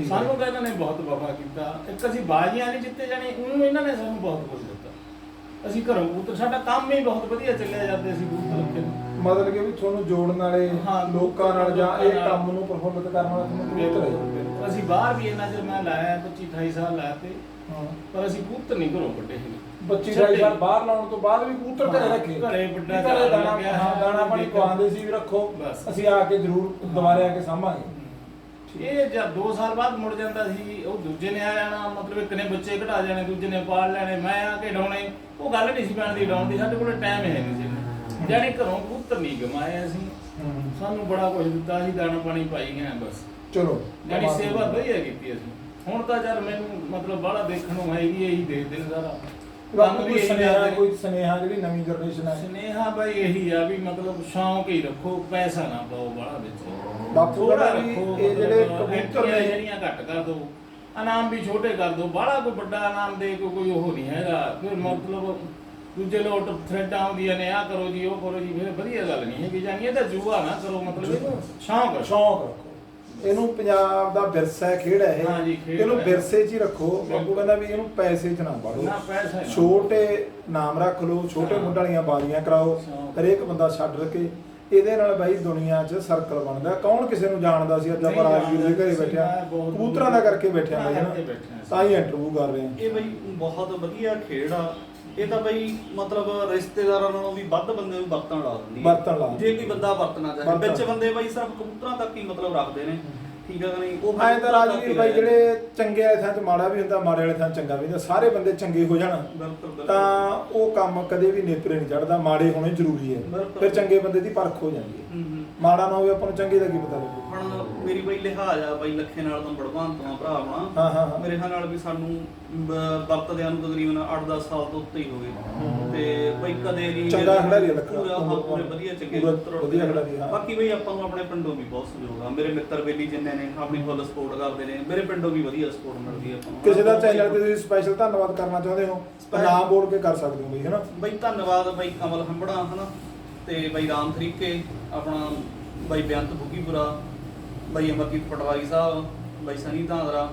ਸਾਨੂੰ ਤਾਂ ਇਹਨਾਂ ਨੇ ਬਹੁਤ ਵਫਾ ਕੀਤਾ ਇੱਕ ਅਸੀਂ ਬਾਜ਼ੀਆਂ ਨਹੀਂ ਜਿੱਤੇ ਜਾਣੀ ਉਹਨੂੰ ਇਹਨਾਂ ਨੇ ਸਾਨੂੰ ਬਹੁਤ ਕੁਝ ਦਿੱਤਾ ਅਸੀਂ ਘਰੋਂ ਕਬੂਤਰ ਸਾਡਾ ਕੰਮ ਹੀ ਬਹੁਤ ਵਧੀਆ ਚੱਲਿਆ ਜਾਂਦੇ ਸੀ ਕਬੂਤਰ ਰੱਖੇ ਮਤਲਬ ਕਿ ਵੀ ਤੁਹਾਨੂੰ ਜੋੜਨ ਵਾਲੇ ਹਾਂ, ਲੋਕਾਂ ਨਾਲ ਜਾਂ ਇਹ। ਕੰਮ ਨੂੰ ਪ੍ਰਫੁੱਲਤ ਕਰਨ ਵਾਲਾ ਤੁਹਾਨੂੰ ਬਿਹਤਰ ਹੈ ਅਸੀਂ ਬਾਹਰ ਵੀ ਇਹਨਾਂ ਚਿਰ ਮੈਂ ਲਾਇਆ 25 28 ਸਾਲ ਲਾਇਆ ਤੇ ਹਾਂ। ਪਰ ਅਸੀਂ ਕਬੂਤਰ ਨਹੀਂ ਘਰੋਂ ਕੱਢੇ ਹੈਗੇ। 25 ਢਾਈ ਸਾਲ ਬਾਹਰ ਲਾਉਣ ਤੋਂ ਬਾਅਦ ਵੀ ਕਬੂਤਰ ਘਰੇ ਹਾਂ, ਰੱਖੇ। ਘਰੇ ਵੱਡਾ ਘਰੇ ਦਾਣਾ ਲੱਗਿਆ ਹਾਂ ਦਾਣਾ ਪਾਣੀ ਦੇਖੋ। ਖਵਾਉਂਦੇ ਸੀ ਵੀ ਰੱਖੋ। ਬਸ। ਅਸੀਂ ਆ ਕੇ ਜ਼ਰੂਰ ਦੁਬਾਰੇ ਆ ਕੇ ਸਾਂਭਾਂਗੇ। ਇਹ ਜਦ 2 ਸਾਲ ਬਾਅਦ ਮੁੜ ਜਾਂਦਾ ਸੀ ਉਹ ਦੂਜੇ ਨੇ ਆ ਜਾਣਾ ਮਤਲਬ ਇੱਕ ਨੇ ਬੱਚੇ ਘਟਾ ਜਾਣੇ ਦੂਜੇ ਨੇ ਪਾਲ ਲੈਣੇ ਮੈਂ ਆ ਕੇ ਡਾਉਣੇ। ਉਹ ਗੱਲ ਨਹੀਂ ਸੀ ਬਣਦੀ ਡਾਉਣ ਦੀ ਸਾਡੇ ਕੋਲ ਟਾਈਮ ਹੈ ਨਹੀਂ ਸੀ ਜਾਣੀ ਘਰੋਂ ਕਬੂਤਰ ਨਹੀਂ ਗਮਾਏ ਅਸੀਂ। ਸਾਨੂੰ ਬੜਾ ਕੁਝ ਦਿੱਤਾ ਸੀ ਦਾਣਾ ਪਾਣੀ ਪਾਈ ਗਏ ਹਾਂ ਬਸ। ਚਲੋ। ਜਾਣੀ ਸੇਵਾ ਵਧੀਆ ਕੀਤੀ ਅਸੀਂ। ਹੁਣ ਤਾਂ ਯਾਰ ਮੈਨੂੰ ਮਤਲਬ ਬਾਹਲਾ ਦੇਖਣ ਨੂੰ ਆਏਗੀ ਇਹੀ ਦੇ ਦਿਨ ਸਾਰਾ। ਬਾਕੀ ਕੋਈ ਸੁਨੇਹਾ ਨੇ। ਕੋਈ ਸੁਨੇਹਾ ਜਿਹੜੀ ਨਵੀਂ ਜਨਰੇਸ਼ਨ ਹੈ ਸੁਨੇਹਾ ਬਾਈ ਇਹੀ ਆ ਵੀ ਮਤਲਬ ਸ਼ੌਂਕ ਹੀ ਰੱਖੋ ਪੈਸਾ ਨਾ ਪਾਓ ਬਾਹਲਾ ਵਿੱਚ। ਬਾਪੂ ਥੋੜਾ ਕਹਿੰਦਾ ਵੀ ਰੱਖੋ ਇਹ ਜਿਹੜੇ ਕਬੂਤਰ ਨੇ ਜਿਹੜੀਆਂ ਘੱਟ ਕਰ ਦਿਓ ਇਨਾਮ ਵੀ ਛੋਟੇ ਕਰ ਦਿਓ ਬਾਹਲਾ ਕੋਈ ਵੱਡਾ ਇਨਾਮ ਦੇ ਕੋਈ ਕੋਈ ਉਹ ਨਹੀਂ ਹੈਗਾ। ਫਿਰ ਮਤਲਬ ਦੂਜੇ ਲੋਟ ਥ੍ਰੈਡਾਂ ਆਉਂਦੀਆਂ ਨੇ ਆ ਕਰੋ ਜੀ ਉਹ ਕਰੋ ਜੀ ਫਿਰ ਵਧੀਆ ਗੱਲ ਨਹੀਂ ਹੈਗੀ। ਜਾਨੀ ਇਹ ਤਾਂ ਜੂਆ ਨਾ ਕਰੋ ਮਤਲਬ ਸ਼ੌਂਕ ਰੱਖੋ। ਸ਼ੌਂਕ ਰੱਖੋ। ਇਹਨੂੰ ਪੰਜਾਬ ਦਾ ਵਿਰਸਾ ਹੈ ਖੇਡ ਹੈ ਖੇਡ ਇਹਨੂੰ ਹੈ। ਵਿਰਸੇ 'ਚ ਹੀ ਰੱਖੋ ਬਾਪੂ। ਕਹਿੰਦਾ ਵੀ ਇਹਨੂੰ ਪੈਸੇ 'ਚ ਨਾ ਪਾੜੋ ਨਾ ਪੈਸਾ ਹੀ ਨਾ। ਛੋਟੇ ਨਾਮ ਰੱਖ ਲਓ ਛੋਟੇ ਹਾਂ। ਮੁੰਡ ਵਾਲੀਆਂ ਬਾਜ਼ੀਆਂ ਕਰਾਓ। ਹਰੇਕ ਬੰਦਾ ਛੱਡ ਰਕੇ ਇਹਦੇ ਨਾਲ ਬਾਈ ਦੁਨੀਆ 'ਚ ਸਰਕਲ ਬਣਦਾ ਕੌਣ ਕਿਸੇ ਨੂੰ ਜਾਣਦਾ ਸੀ ਅੱਜ ਆਪਾਂ ਨਹੀਂ ਰਾਜਵੀਰ ਦੇ ਘਰੇ ਜਾਣਦਾ ਬੈਠਿਆ ਮੈਂ ਬਹੁਤ ਕਬੂਤਰਾਂ ਦਾ ਕਰਕੇ ਬੈਠਿਆ ਕਰਕੇ ਹਾਂ। ਤਾਂ ਹੀ ਇੰਟਰਵਿਊ ਕਰ ਰਹੇ ਹਾਂ ਇਹ ਬਈ ਬਹੁਤ ਵਧੀਆ ਖੇਡ ਆ ਇਹ ਤਾਂ ਬਈ ਮਤਲਬ ਰਿਸ਼ਤੇਦਾਰਾਂ ਨਾਲੋਂ ਵੀ ਵੱਧ ਬੰਦੇ ਨੂੰ ਵਰਤਣ ਲਾ ਦਿੰਦੀ ਹੈ। ਵਰਤਣ ਲਾ ਦਿੰਦੀ ਜੇ ਕੋਈ ਬੰਦਾ ਵਰਤਣਾ ਚਾਹੇ। ਵਰਤਣ। ਵਿੱਚ ਬੰਦੇ ਬਈ ਸਿਰਫ ਕਬੂਤਰਾਂ ਤੱਕ ਹੀ ਮਤਲਬ ਰੱਖਦੇ ਨੇ। ਠੀਕ ਹੈ ਕਿ ਨਹੀਂ? ਉਹ ਐਂ ਤਾਂ ਕਬੂਤਰਾਂ ਤੱਕ ਰਾਜਵੀਰ ਹੀ ਬਾਈ ਰਹਿ ਜਾਂਦੇ। ਜਿਹੜੇ ਚੰਗੇ ਵਾਲੇ ਥਾਂ 'ਚ ਮਾੜਾ ਵੀ ਹੁੰਦਾ ਮਾੜੇ ਵਾਲੇ ਥਾਂ 'ਚ ਚੰਗਾ ਵੀ ਹੁੰਦਾ ਸਾਰੇ ਬੰਦੇ ਚੰਗੇ ਹੋ ਜਾਣ। ਬਿਲਕੁਲ ਬਿਲਕੁਲ। ਤਾਂ ਉਹ ਕੰਮ ਕਦੇ ਵੀ ਨੇਪਰੇ ਨਹੀਂ ਚੜਦਾ ਮਾੜੇ ਹੋਣੇ ਜ਼ਰੂਰੀ ਹੈ। ਬਿਲਕੁਲ। ਫਿਰ ਚੰਗੇ ਬੰਦੇ ਦੀ ਪਰਖ ਹੋ ਜਾਂਦੀ ਹੈ। ਹੂੰ ਹੂੰ। ਮਾੜਾ ਨਾ ਹੋਵੇ ਆਪਾਂ ਨੂੰ ਚੰਗੇ ਦਾ ਕੀ ਪਤਾ ਲੱਗੂ। ਹੁਣ ਮੇਰੀ ਬਈ ਲਿਹਾਜ਼ ਆ ਬਈ ਲੱਖੇ ਨਾਲ ਤਾਂ ਬੜਵਾਨ ਤੋਂ ਭਰਾ ਹੋਣਾ ਹਾਂ ਹਾਂ ਹਾਂ। ਮੇਰੇ ਨਾਲ ਵੀ ਸਾਨੂੰ ਬ- ਵਰਤਦਿਆਂ ਨੂੰ ਤਕਰੀਬਨ 8-10 ਸਾਲ ਤੋਂ ਉੱਤੇ ਹੀ ਹੋ। ਗਏ। ਤੇ ਬਈ ਕਦੇ ਨਹੀਂ ਚੰਗਾ ਖਿਡਾਰੀ ਆ ਲੱਖਾ। ਪੂਰਾ ਹਾਂ, ਪੂਰੇ ਵਧੀਆ ਚੰਗੇ ਪੂਰਾ ਪੁੱਤਰ ਵਧੀਆ ਖਿਡਾਰੀ, ਹਾਂ। ਬਾਕੀ ਬਈ ਆਪਾਂ ਨੂੰ ਆਪਣੇ ਪਿੰਡੋਂ ਵੀ ਬਹੁਤ ਸਹਿਯੋਗ ਆ। ਮੇਰੇ ਮਿੱਤਰ ਬੇਲੀ ਜਿੰਨੇ ਨੇ ਆਪਣੀ ਫੁੱਲ ਸਪੋਰਟ ਕਰਦੇ ਨੇ ਮੇਰੇ ਪਿੰਡੋਂ ਵੀ ਵਧੀਆ ਸਪੋਰਟ ਮਿਲਦੀ ਹੈ ਆਪਾਂ ਨੂੰ। ਕਿਸੇ ਦਾ ਚੈਨਲ ਤੇ ਤੁਸੀਂ ਸਪੈਸ਼ਲ ਧੰਨਵਾਦ ਕਰਨਾ ਚਾਹੁੰਦੇ ਹੋ ਤਾਂ ਨਾਮ ਬੋਲ ਕੇ ਕਰ ਸਕਦੇ ਹੋ ਬਈ ਹੈਨਾ? ਬਈ ਧੰਨਵਾਦ ਬਈ ਕਮਲ ਹੰਬੜਾ ਹਨਾ? ਤੇ ਬਈ ਰਾਮ ਤਰੀਕੇ ਆਪਣਾ ਬਈ ਬੇਅੰਤ ਬੁੱਗੀਪੁਰਾ ਬਈ ਅਮਰਜੀਤ ਪਟਵਾਰੀ ਸਾਹਿਬ ਬਈ ਸਨੀ ਧਾਂਦਰਾ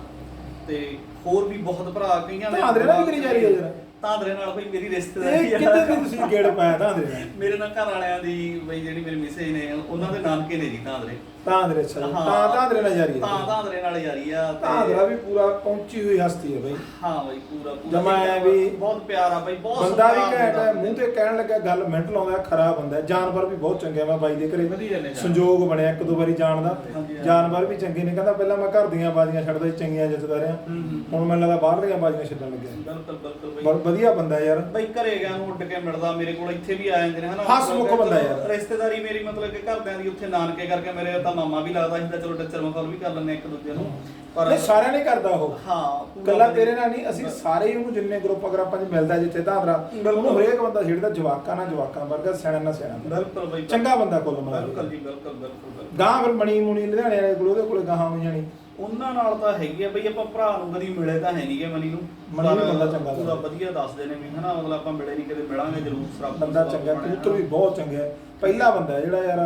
ਤੇ ਹੋਰ ਵੀ ਬਹੁਤ ਭਰਾ ਕਈਆਂ ਨੇ ਧਾਂਦਰੇ ਨਾਲ ਵੀ ਤੇਰੀ ਯਾਰੀ ਹੈ ਜਰਾ? ਧਾਂਦਰੇ ਨਾਲ ਬਈ ਮੇਰੀ ਰਿਸ਼ਤੇਦਾਰੀ ਕਿਤੇ ਵੀ ਤੁਸੀਂ ਗੇੜ ਪਾਇਆ ਧਾਂਦਰੇ ਨਾਲ? ਮੇਰੇ ਨਾਲ ਘਰ ਵਾਲਿਆਂ ਦੀ ਬਈ ਜਿਹੜੀ ਮੇਰੇ ਮਿਸੇਜ ਨੇ ਉਹਨਾਂ ਦੇ ਨਾਨਕੇ ਨੇ ਜੀ ਧਾਂਦਰੇ। ਧਾਂਦਰੇ ਅੱਛਾ ਜੀ। ਤਾਂ ਧਾਂਦਰੇ ਨਾਲ ਯਾਰੀ ਹੈ ਤਾਂ ਧਾਂਦਰੇ ਨਾਲ ਯਾਰੀ ਆ ਤੇ- ਧਾਂਦਰਾ ਵੀ ਪੂਰਾ ਪਹੁੰਚੀ ਹੋਈ ਹਸਤੀ ਹੈ ਬਈ ਹਾਂ ਬਈ ਪੂਰਾ ਪੂਰਾ ਜਮਾਂ ਐਂ ਵੀ ਬਹੁਤ ਪਿਆਰਾ ਬਈ ਬਹੁਤ ਬੰਦਾ ਵੀ ਘੈਂਟ ਹੈ। ਮੂੰਹ ਤੇ ਕਹਿਣ ਲੱਗਾ ਗੱਲ ਮਿੰਟ ਲਾਉਂਦਾ ਖਰਾ ਬੰਦਾ ਹੈ। ਜਾਨਵਰ ਵੀ ਬਹੁਤ ਚੰਗੇ ਆ ਮੈਂ ਬਾਈ ਦੇ ਘਰੇ ਵਧੀਆ ਨੇ ਜਾਨਵਰ। ਸੰਜੋਗ ਬਣਿਆ ਇੱਕ ਦੋ ਵਾਰੀ ਜਾਣ ਦਾ ਹਾਂਜੀ, ਹਾਂਜੀ। ਜਾਨਵਰ ਵੀ ਚੰਗੇ ਨੇ ਕਹਿੰਦਾ ਪਹਿਲਾਂ ਮੈਂ ਘਰ ਦੀਆਂ ਬਾਜ਼ੀਆਂ ਛੱਡਦਾ ਸੀ ਚੰਗੀਆਂ ਜਿੱਤਦਾ ਰਿਹਾ ਹੂੰ, ਹੂੰ। ਹੁਣ ਮੈਨੂੰ ਲੱਗਦਾ ਬਾਹਰਲੀਆਂ ਬਾਜ਼ੀਆਂ ਛੱਡਣ ਲੱਗਿਆ ਬਿਲਕੁਲ ਬਿਲਕੁਲ ਬਈ ਬਹੁਤ ਵਧੀਆ ਬੰਦਾ ਯਾਰ ਬਈ ਘਰੇ ਗਿਆ ਨੂੰ ਉੱਡ ਕੇ ਮਿਲਦਾ ਮੇਰੇ ਕੋਲ ਇੱਥੇ ਵੀ ਆ ਜਾਂਦੇ ਨੇ ਹਨਾ ਹੱਸਮੁਖ ਬੰਦਾ ਯਾਰ। ਰਿਸ਼ਤੇਦਾਰੀ ਮੇਰੀ ਮਤਲਬ ਕਿ ਘਰਦਿਆਂ ਦੀ ਉੱਥੇ ਨਾਨਕੇ ਕਰਕੇ ਮੇਰੇ ਤਾਂ ਮਾਮਾ ਵੀ ਲੱਗਦਾ ਸੀ ਤਾਂ ਚਲੋ ਟੱਚਰ ਮਖੌਲ ਵੀ ਕਰ ਲੈਂਦੇ ਇੱਕ ਦੂਜੇ ਨੂੰ। ਪਰ ਨਹੀਂ ਸਾਰਿਆਂ ਨੇ ਕਰਦਾ ਉਹ। ਹਾਂ ਕੱਲਾ। ਤੇਰੇ ਨਾਲ ਨਹੀਂ ਅਸੀਂ ਸਾਰੇ ਹੀ ਉਹਨੂੰ ਜਿੰਨੇ ਗਰੁੱਪ ਗਰਾਪਾਂ 'ਚ ਮਿਲਦਾ ਜਿੱਥੇ ਧਾਂਦਰਾ। ਉਹਨੂੰ ਹਰੇਕ ਬੰਦਾ ਛੇੜਦਾ ਜਵਾਕਾਂ ਨਾਲ ਜਵਾਕਾਂ ਵਰਗਾ ਸਿਆਣਾ ਨਾਲ ਸਿਆਣਾ ਬਿਲਕੁਲ ਬਈ ਚੰਗਾ ਬੰਦਾ ਕੁੱਲ ਮਿਲਾ ਬਿਲਕੁਲ ਜੀ ਬਿਲਕੁਲ ਬਿਲਕੁਲ। ਗਾਂ ਫਿਰ ਮਣੀ ਮੁਣੀ ਲੁਧਿਆਣੇ ਵਾਲੇ ਕੋਲ ਉਹਦੇ ਕੋਲੇ ਗਾਹਾਂ ਹੋਈ ਜਾਣੀ। ਉਹਨਾਂ ਨਾਲ ਤਾਂ ਹੈਗੀ ਆ ਬਈ ਆਪਾਂ ਭਰਾ ਨੂੰ ਕਦੀ ਮਿਲੇ ਤਾਂ ਹੈ ਨਹੀਂਗੇ ਮਨੀ ਨੂੰ। ਮਨੀ ਪਰ ਬੰਦਾ ਚੰਗਾ ਪੂਰਾ। ਵਧੀਆ ਦੱਸਦੇ ਨੇ ਵੀ ਹਨਾ ਮਤਲਬ ਆਪਾਂ ਮਿਲੇ ਨਹੀਂ ਕਦੇ ਮਿਲਾਂਗੇ ਜ਼ਰੂਰ ਸਰਾਪ ਬੰਦਾ ਚੰਗਾ ਕਬੂਤਰ ਵੀ ਬਹੁਤ ਚੰਗਾ ਹੈ ਪਹਿਲਾ ਬੰਦਾ ਹੈ ਜਿਹੜਾ ਯਾਰ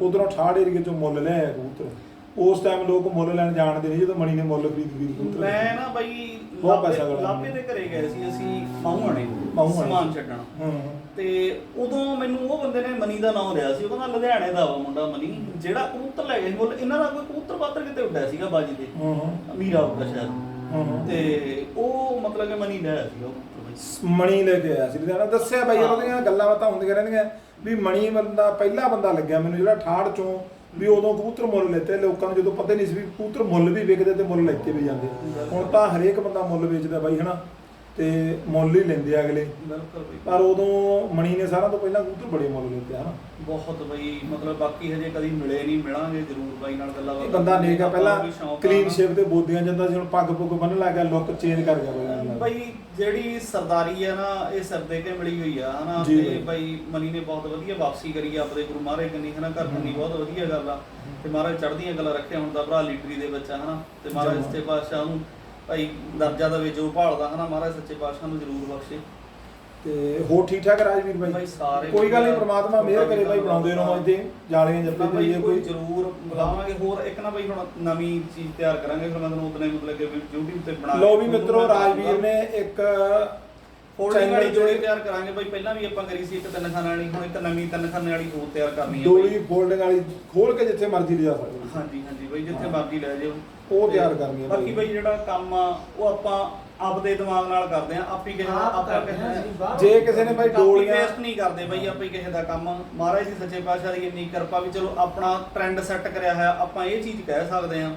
ਉਧਰੋਂ ਠਾੜ ਏਰੀਏ ਚੋਂ ਮੁੱਲ ਲਿਆਇਆ ਕਬੂਤਰ। ਉਸ ਟਾਈਮ ਲੋਕ ਮੁੱਲ ਲੈਣ ਜਾਣਦੇ ਨਹੀਂ ਜਦੋਂ ਮਣੀ ਨੇ ਮੁੱਲ ਖਰੀਦ ਖਰੀਦ ਕਬੂਤਰ ਮੈਂ ਨਾ ਬਈ ਬਹੁਤ ਲਾਪੇ- ਦੇ ਘਰੇ ਗਏ ਸੀ ਅਸੀਂ ਮਾਹੂਆਣੇ ਮਾਹੂਆਣੇ। ਸਮਾਨ ਛੱਡਣ। ਹੂੰ। ਤੇ ਉਦੋਂ ਮੈਨੂੰ ਉਹ ਬੰਦੇ ਨੇ ਮਨੀ ਦਾ ਨਾਮ ਲਿਆ ਸੀ ਉਹ ਕਹਿੰਦਾ ਲੁਧਿਆਣੇ ਦਾ ਵਾ ਮੁੰਡਾ ਮਨੀ ਜਿਹੜਾ ਕਬੂਤਰ ਲੈ ਗਿਆ ਸੀ। ਮੁੱਲ ਇਹਨਾਂ ਦਾ ਕੋਈ ਕਬੂਤਰ ਪਾਤਰ ਕਿਤੇ ਉੱਡਿਆ ਸੀਗਾ ਬਾਜੀ ਤੇ। ਹੂੰ। ਹੂੰ ਅਮੀਰਾ ਉੱਡਾ ਸ਼ਾਇਦ। ਹੂੰ। ਹੂੰ ਤੇ ਉਹ ਮਤਲਬ ਕਿ ਮਨੀ ਲੈ ਆਇਆ ਸੀਗਾ। ਉਹ ਮਣੀ ਲੈ ਕੇ ਆਇਆ ਸੀ ਲੁਧਿਆਣਾ। ਦੱਸਿਆ ਬਾਈ। ਉਹਦੀਆਂ ਗੱਲਾਂ ਬਾਤਾਂ ਹੁੰਦੀਆਂ ਰਹਿੰਦੀਆਂ ਵੀ ਮਣੀ ਬੰਦਾ ਪਹਿਲਾ ਬੰਦਾ ਲੱਗਿਆ ਮੈਨੂੰ ਜਿਹੜਾ ਠਾੜ ਚੋਂ ਵੀ ਉਦੋਂ ਕਬੂਤਰ ਮੁੱਲ ਲੈਤੇ। ਲੋਕਾਂ ਨੂੰ ਜਦੋਂ ਪਤਾ ਨਹੀਂ ਸੀ ਵੀ ਕਬੂਤਰ ਮੁੱਲ ਵੀ ਵਿਕਦੇ ਤੇ ਮੁੱਲ ਲੈਤੇ ਵੀ ਜਾਂਦੇ। ਹੁਣ ਤਾਂ ਹਰੇਕ ਬੰਦਾ ਮੁੱਲ ਵੇਚਦਾ ਬਾਈ ਹਨਾ? ਤੇ ਮੁੱਲ ਹੀ ਲੈਂਦੇ ਆ ਅਗਲੇ। ਬਿਲਕੁਲ ਬਈ। ਪਰ ਉਦੋਂ ਮਣੀ ਨੇ ਸਾਰਿਆਂ ਤੋਂ ਪਹਿਲਾਂ ਕਬੂਤਰ ਬੜੇ ਮੁੱਲ ਲੈਂਦੇ ਹਨਾ ਬਹੁਤ ਬਈ ਮਤਲਬ ਬਾਕੀ ਹਜੇ ਕਦੀ ਮਿਲੇ ਨਹੀਂ ਮਿਲਾਂਗੇ ਜ਼ਰੂਰ ਬਾਈ ਨਾਲ ਗੱਲਾਂ ਇਹ ਬੰਦਾ ਨੇਕ ਆ ਪਹਿਲਾਂ ਕਲੀਨ। ਸ਼ੇਪ ਤੇ ਬੋਦੀਆਂ ਜਾਂਦਾ ਸੀ ਹੁਣ ਪੱਗ ਪੁੱਗ ਬੰਨਣ ਲੱਗ ਗਿਆ ਲੁੱਕ ਚੇਂਜ ਕਰ ਗਿਆ ਬਾਈ ਜਿਹੜੀ ਸਰਦਾਰੀ ਆ ਨਾ ਇਹ ਸਰਦੇ ਕੇ ਮਿਲੀ ਹੋਈ ਆ ਹਨਾ? ਤੇ ਬਾਈ। ਮਨੀ ਨੇ ਬਹੁਤ ਵਧੀਆ ਵਾਪਸੀ ਕਰੀ ਆ ਆਪਦੇ ਗੁਰੂ ਮਹਾਰਾਜ ਕੰਨੀ ਹਨਾ? ਘਰ ਕੰਨੀ ਬਹੁਤ ਵਧੀਆ ਗੱਲ ਆ। ਤੇ ਮਹਾਰਾਜ ਚੜ੍ਹਦੀਆਂ ਗੱਲਾਂ ਰੱਖਿਆ ਹੁਣ ਦਾ ਭਰਾ ਲੀਡਰੀ ਦੇ ਆ ਹਨਾ? ਤੇ ਮਹਾਰਾਜ। ਸੱਚੇ ਪਾਤਸ਼ਾਹ ਨੂੰ ਭਾਈ ਦਰਜਾ ਦੇਵੇ ਜੋ ਭਾਲਦਾ ਹਨਾ ਮਹਾਰਾਜ ਸੱਚੇ ਪਾਤਸ਼ਾਹ ਨੂੰ ਜ਼ਰੂਰ ਬਖਸ਼ੇ। ਤੇ ਹੋਰ ਠੀਕ ਠਾਕ ਰਾਜਵੀਰ ਬਾਈ ਬਾਈ ਸਾਰੇ ਕੋਈ ਗੱਲ ਨਹੀਂ। ਪ੍ਰਮਾਤਮਾ ਮਿਹਰ ਕਰੇ ਬਾਈ ਬਣਾਉਂਦੇ ਰਹੋ ਇੱਥੇ ਤਾਂ ਜੱਪੇ ਬਈ ਕੋਈ। ਕੋਈ ਜ਼ਰੂਰ ਬੁਲਾਵਾਂਗੇ। ਹੋਰ ਇੱਕ ਨਾ ਬਈ ਹੁਣ ਨਵੀਂ ਚੀਜ਼ ਤਿਆਰ ਕਰਾਂਗੇ ਫਿਰ ਮੈਂ ਤੁਹਾਨੂੰ ਉਤਨੇ ਮਤਲਬ ਕਿ YouTube ਤੇ ਬਣਾ ਲੋ ਵੀ ਮਿੱਤਰੋ ਰਾਜਵੀਰ ਨੇ ਇੱਕ ਫੋਲਡਿੰਗ ਵਾਲੀ ਜੋੜੀ ਤਿਆਰ ਕਰਾਂਗੇ ਬਈ ਪਹਿਲਾਂ ਵੀ ਆਪਾਂ ਕਰੀ ਸੀ ਇੱਕ ਤਿੰਨ ਖਾਨੇ ਵਾਲੀ ਹੁਣ ਇੱਕ ਨਵੀਂ ਤਿੰਨ ਖਾਨੇ ਵਾਲੀ ਹੋਰ ਤਿਆਰ ਕਰਨੀ ਹੈ ਡੋਲੀ ਫੋਲਡਿੰਗ ਵਾਲੀ ਖੋਲ ਕੇ ਜਿੱਥੇ ਮਰਜ਼ੀ ਲਿਜਾ ਸਕਦੇ ਹੋ। ਹਾਂਜੀ ਹਾਂਜੀ ਬਈ ਜਿੱਥੇ ਮਰਜ਼ੀ ਲੈ ਜਾਓ। ਉਹ ਤਿਆਰ ਕਰਨੀ ਹੈ ਬਾਕੀ ਬਈ ਜਿਹੜਾ ਕੰਮ ਆ ਉਹ ਆਪਾਂ ਆਪਦੇ ਦਿਮਾਗ ਨਾਲ ਕਰਦੇ ਆ ਆਪੀ ਕਿਸੇ ਦਾ ਆਪ ਆਪਾਂ ਕਰਦੇ ਹਾਂ ਕਿਸੇ ਬਾਹਰ ਜੇ ਕਿਸੇ ਨੇ ਬਾਈ ਡੋਲੀਆਂ ਵੇਸਟ ਨਹੀਂ ਕਰਦੇ ਬਈ ਆਪਾਂ ਹੀ ਕਿਸੇ ਦਾ ਕੰਮ। ਮਹਾਰਾਜ ਦੀ ਸੱਚੇ ਪਾਤਸ਼ਾਹ ਦੀ ਇੰਨੀ ਕਿਰਪਾ ਵੀ ਚਲੋ ਆਪਣਾ ਟ੍ਰੈਂਡ ਸੈੱਟ ਕਰਿਆ ਹੋਇਆ ਆਪਾਂ ਇਹ ਚੀਜ਼ ਕਹਿ ਸਕਦੇ ਆ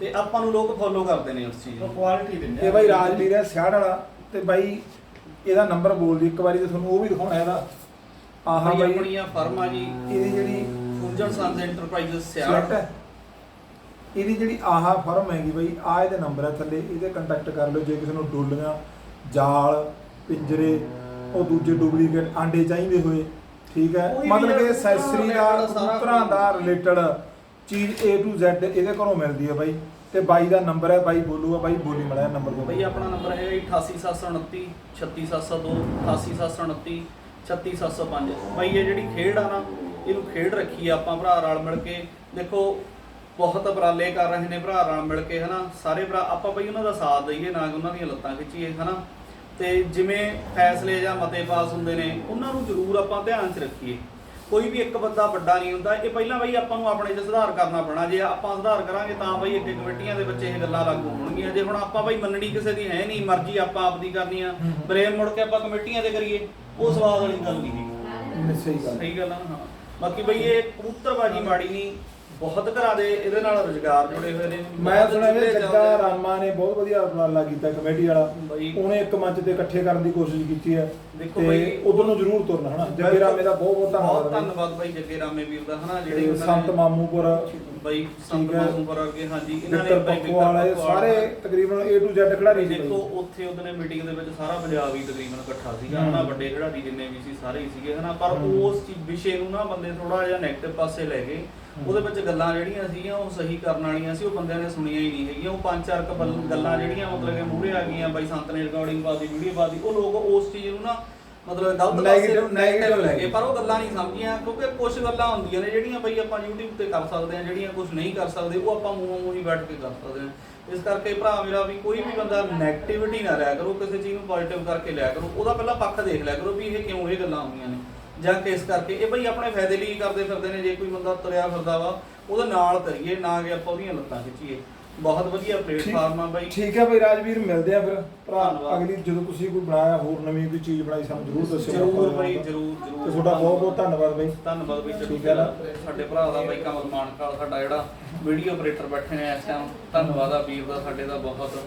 ਤੇ ਆਪਾਂ ਨੂੰ ਲੋਕ ਫੋਲੋ ਕਰਦੇ ਨੇ ਉਸ ਚੀਜ਼ ਨੂੰ। ਕੁਆਲਿਟੀ ਦਿੰਦੇ ਇਹ ਬਾਈ ਰਾਜਵੀਰ ਹੈ ਸਿਆੜ ਵਾਲਾ ਤੇ ਬਾਈ ਇਹਦਾ ਨੰਬਰ ਬੋਲ ਦੀ ਇੱਕ ਵਾਰੀ ਤੇ ਤੁਹਾਨੂੰ ਉਹ ਵੀ ਦਿਖਾਉਣਾ ਇਹਦਾ। ਆਹਾ ਬਈ ਬਾਈ ਆਪਣੀ ਆ ਫਰਮ ਆ ਜੀ ਇਹਦੀ ਜਿਹੜੀ ਫੂਜਨ ਸੰਸ ਐਂਟਰਪ੍ਰਾਈਜ਼ਸ ਸਿਆੜ। ਹੈ। ਇਹਦੀ ਜਿਹੜੀ ਆਹਾ ਫਰਮ ਹੈਗੀ ਬਈ ਆ ਇਹਦੇ ਨੰਬਰ ਹੈ ਥੱਲੇ ਇਹਦੇ ਕੰਟੈਕਟ ਕਰ ਲਿਓ ਜੇ ਕਿਸੇ ਨੂੰ ਡੋਲੀਆਂ ਜਾਲ ਪਿੰਜਰੇ ਉਹ ਦੂਜੇ ਡੁਪਲੀਕੇਟ ਆਂਡੇ ਚਾਹੀਦੇ ਹੋਏ ਠੀਕ ਹੈ? ਮਤਲਬ ਕਿ ਐਕਸੈਸਰੀ ਦਾ ਕਬੂਤਰਾਂ ਦਾ ਰਿਲੇਟਡ ਚੀਜ਼ A to Z ਇਹਦੇ ਘਰੋਂ ਮਿਲਦੀ ਹੈ ਬਾਈ। ਤੇ ਬਾਈ ਦਾ ਨੰਬਰ ਹੈ ਬਾਈ ਬੋਲੂਗਾ ਬਾਈ ਬੋਲੀ ਮੜਿਆ ਨੰਬਰ ਦੋ ਬਈ ਆਪਣਾ ਨੰਬਰ ਹੈਗਾ ਜੀ 88729 36702 88729 36705 ਬਈ ਇਹ ਜਿਹੜੀ ਖੇਡ ਆ ਨਾ ਇਹਨੂੰ ਖੇਡ ਰੱਖੀ ਆ ਆਪਾਂ ਭਰਾ ਰਲ ਮਿਲ ਕੇ। ਦੇਖੋ ਬਹੁਤ ਉਪਰਾਲੇ ਕਰ ਰਹੇ ਨੇ ਭਰਾ ਰਲ ਮਿਲ ਕੇ ਹਨਾ? ਸਾਰੇ ਭਰਾ ਆਪਾਂ ਬਈ ਉਹਨਾਂ ਦਾ ਸਾਥ ਦਈਏ ਨਾ ਕਿ ਉਹਨਾਂ ਦੀਆਂ ਲੱਤਾਂ ਖਿੱਚੀਏ ਹਨਾ? ਤੇ ਜਿਵੇਂ ਫੈਸਲੇ ਜਾਂ ਮਤੇ ਪਾਸ ਹੁੰਦੇ ਨੇ ਉਹਨਾਂ ਨੂੰ ਜ਼ਰੂਰ ਆਪਾਂ ਧਿਆਨ 'ਚ ਰੱਖੀਏ। ਕੋਈ ਵੀ ਇੱਕ ਬੰਦਾ ਵੱਡਾ ਨਹੀਂ ਹੁੰਦਾ ਇਹ ਪਹਿਲਾਂ ਬਈ ਆਪਾਂ ਨੂੰ ਆਪਣੇ 'ਚ ਸੁਧਾਰ ਕਰਨਾ ਪੈਣਾ। ਜੇ ਆਪਾਂ ਸੁਧਾਰ ਕਰਾਂਗੇ ਤਾਂ ਬਈ ਅੱਗੇ ਕਮੇਟੀਆਂ ਦੇ ਵਿੱਚ ਇਹ ਗੱਲਾਂ ਲਾਗੂ ਹੋਣਗੀਆਂ। ਜੇ ਹੁਣ ਆਪਾਂ ਬਈ ਮੰਨਣੀ ਕਿਸੇ ਦੀ ਹੈ ਨਹੀਂ ਮਰਜ਼ੀ ਆਪਾਂ ਆਪਦੀ ਕਰਨੀ ਆ। ਬਰੇਮ ਮੁੜ ਕੇ ਆਪਾਂ ਕਮੇਟੀਆਂ ਤੇ ਕਰੀਏ ਉਹ ਸਵਾਦ ਵਾਲੀ ਗੱਲ ਨਹੀਂ ਸਹੀ ਗੱਲ ਸਹੀ ਗੱਲ ਆ ਹਾਂ। ਬਾਕੀ ਬਈ ਇਹ ਕਬੂਤਰਬਾਜੀ ਮਾੜੀ ਨਹੀਂ ਬਹੁਤ ਘਰਾਂ ਦੇ ਇਹਦੇ ਨਾਲ ਰੁਜ਼ਗਾਰ ਜੁੜੇ ਹੋਏ ਨੇ। ਮੈਂ ਸੁਣਿਆ ਵੀ ਜੱਗਾ। ਰਾਮਾ ਨੇ ਬਹੁਤ ਵਧੀਆ ਉਪਰਾਲਾ ਕੀਤਾ ਕਮੇਟੀ ਵਾਲਾ। ਬਈ। ਉਹਨੇ ਇੱਕ ਮੰਚ ਤੇ ਇਕੱਠੇ ਕਰਨ ਦੀ ਕੋਸ਼ਿਸ਼ ਕੀਤੀ ਹੈ। ਦੇਖੋ ਬਈ- ਉਧਰ ਨੂੰ ਜ਼ਰੂਰ ਤੁਰਨਾ ਹਨਾ? ਜੱਗੇ ਰਾਮੇ ਦਾ ਬਹੁਤ ਬਹੁਤ ਧੰਨਵਾਦ। ਧੰਨਵਾਦ ਬਾਈ ਜੱਗੇ ਰਾਮੇ ਵੀਰ ਦਾ ਹਨਾ ਜਿਹੜੇ ਸੰਤ ਮਾਮੂਪੁਰ ਬਾਈ ਸੰਤ ਠੀਕ ਹੈ। ਵਰਗੇ ਹਾਂਜੀ ਇਹਨਾਂ ਨੇ ਵਿਕਟਰ ਬਾਈ ਪੱਕੂਵਾਲ ਇਹ ਪੱਕੂਵਾਲ ਸਾਰੇ ਤਕਰੀਬਨ A to Z ਖਿਡਾਰੀ ਸੀ ਦੇਖੋ ਬਾਈ। ਉੱਥੇ ਉਹਦਨੇ ਮੀਟਿੰਗ ਦੇ ਵਿੱਚ ਸਾਰਾ ਪੰਜਾਬ ਹੀ ਤਕਰੀਬਨ ਇਕੱਠਾ ਸੀਗਾ ਹਮ। ਹਨਾ ਵੱਡੇ ਖਿਡਾਰੀ ਜਿੰਨੇ ਵੀ ਸੀ ਸਾਰੇ ਹੀ ਸੀਗੇ ਹਨਾ ਪਰ ਹਮ। ਉਸ ਚੀਜ਼ ਵਿਸ਼ੇ ਨੂੰ ਨਾ ਬੰਦੇ ਥੋੜਾ ਜਿਹਾ ਨੈਗੇਟਿਵ ਪਾਸੇ ਲੈ ਗਏ ਹਮ। ਉਹਦੇ ਵਿੱਚ ਗੱਲਾਂ ਜਿਹੜੀਆਂ ਸੀਗੀਆਂ ਉਹ ਸਹੀ ਕਰਨ ਵਾਲੀਆਂ ਸੀ ਉਹ ਬੰਦਿਆਂ ਨੇ ਸੁਣੀਆਂ ਹੀ ਨਹੀਂ ਹੈਗੀਆਂ ਉਹ ਪੰਜ ਚਾਰ ਕੁ ਬੱਲ- ਗੱਲਾਂ ਜਿਹੜੀਆਂ ਮਤਲਬ ਕਿ ਮੂਹਰੇ ਆ ਗਈਆਂ ਬਾਈ ਸੰਤ ਨੇ ਰਿਕਾਰਡਿੰਗ ਪਾਦੀ ਵੀਡੀਓ ਪਾਦੀ ਉਹ ਲੋਕ ਉਸ ਚੀਜ਼ ਨੂੰ ਨਾ ਮਤਲਬ ਗਲਤ ਨੈਗੇਟਿਵ negative ਲੈ ਗਏ ਪਰ ਉਹ ਗੱਲਾਂ ਨਹੀਂ ਸਮਝੀਆਂ ਕਿਉਂਕਿ ਕੁਝ ਗੱਲਾਂ ਹੁੰਦੀਆਂ ਨੇ ਜਿਹੜੀਆਂ ਬਈ ਆਪਾਂ YouTube ਤੇ ਕਰ ਸਕਦੇ ਹਾਂ ਜਿਹੜੀਆਂ ਕੁਝ ਨਹੀਂ ਕਰ ਸਕਦੇ ਉਹ ਆਪਾਂ ਮੂੰਹੋਂ ਮੂੰਹ ਹੀ ਬੈਠ ਕੇ ਕਰ ਸਕਦੇ ਹਾਂ। ਇਸ ਕਰਕੇ ਭਰਾ ਮੇਰਾ ਵੀ ਕੋਈ ਵੀ ਬੰਦਾ ਨੈਗੇਟਿਵਿਟੀ ਨਾ ਲਿਆ ਕਰੋ ਕਿਸੇ ਚੀਜ਼ ਨੂੰ ਪੋਜ਼ਿਟਿਵ ਕਰਕੇ ਲਿਆ ਕਰੋ ਉਹਦਾ ਪਹਿਲਾਂ ਪੱਖ ਦੇਖ ਲਿਆ ਕਰੋ ਵੀ ਇਹ ਕਿਉਂ ਇਹ ਗੱਲਾਂ ਹੁੰਦੀਆਂ ਨੇ। ਜਾਂ ਕਿਸ ਕਰਕੇ ਇਹ ਬਈ ਆਪਣੇ ਫਾਇਦੇ ਲਈ ਕਰਦੇ ਫਿਰਦੇ ਨੇ ਜੇ ਕੋਈ ਬੰਦਾ ਤੁਰਿਆ ਫਿਰਦਾ ਵਾ ਉਹਦੇ ਨਾਲ ਕਰੀਏ ਨਾ ਕਿ ਆਪਾਂ ਉਹਦੀਆਂ ਲੱਤਾਂ ਖਿੱਚੀਏ। ਬਹੁਤ ਵਧੀਆ ਪਲੇਟਫਾਰਮ ਆ ਬਾਈ। ਠੀਕ ਹੈ ਬਈ ਰਾਜਵੀਰ ਮਿਲਦੇ ਆ ਫਿਰ। ਭਰਾ ਧੰਨਵਾਦ। ਅਗਲੀ ਜਦੋਂ ਤੁਸੀਂ ਕੋਈ ਬਣਾਇਆ ਹੋਰ ਨਵੀਂ ਕੋਈ ਚੀਜ਼ ਬਣਾਈ ਸਾਨੂੰ ਜ਼ਰੂਰ ਦੱਸਿਓ ਜਰੂਰ ਬਾਈ ਤੇ ਜਰੂਰ ਜਰੂਰ। ਤੁਹਾਡਾ ਬਹੁਤ ਬਹੁਤ ਧੰਨਵਾਦ ਬਾਈ। ਧੰਨਵਾਦ ਬਈ ਚੜ੍ਹਦੀ ਠੀਕ ਹੈ ਨਾ। ਸਾਡੇ ਭਰਾ ਦਾ ਬਾਈ ਕਮਲ ਮਾਨਕਾਲ ਸਾਡਾ ਜਿਹੜਾ ਵੀਡੀਓ ਆਪਰੇਟਰ ਬੈਠੇ ਨੇ ਇਸ ਟਾਈਮ ਧੰਨਵਾਦ ਆ ਵੀਰ ਦਾ ਸਾਡੇ ਦਾ ਬਹੁਤ।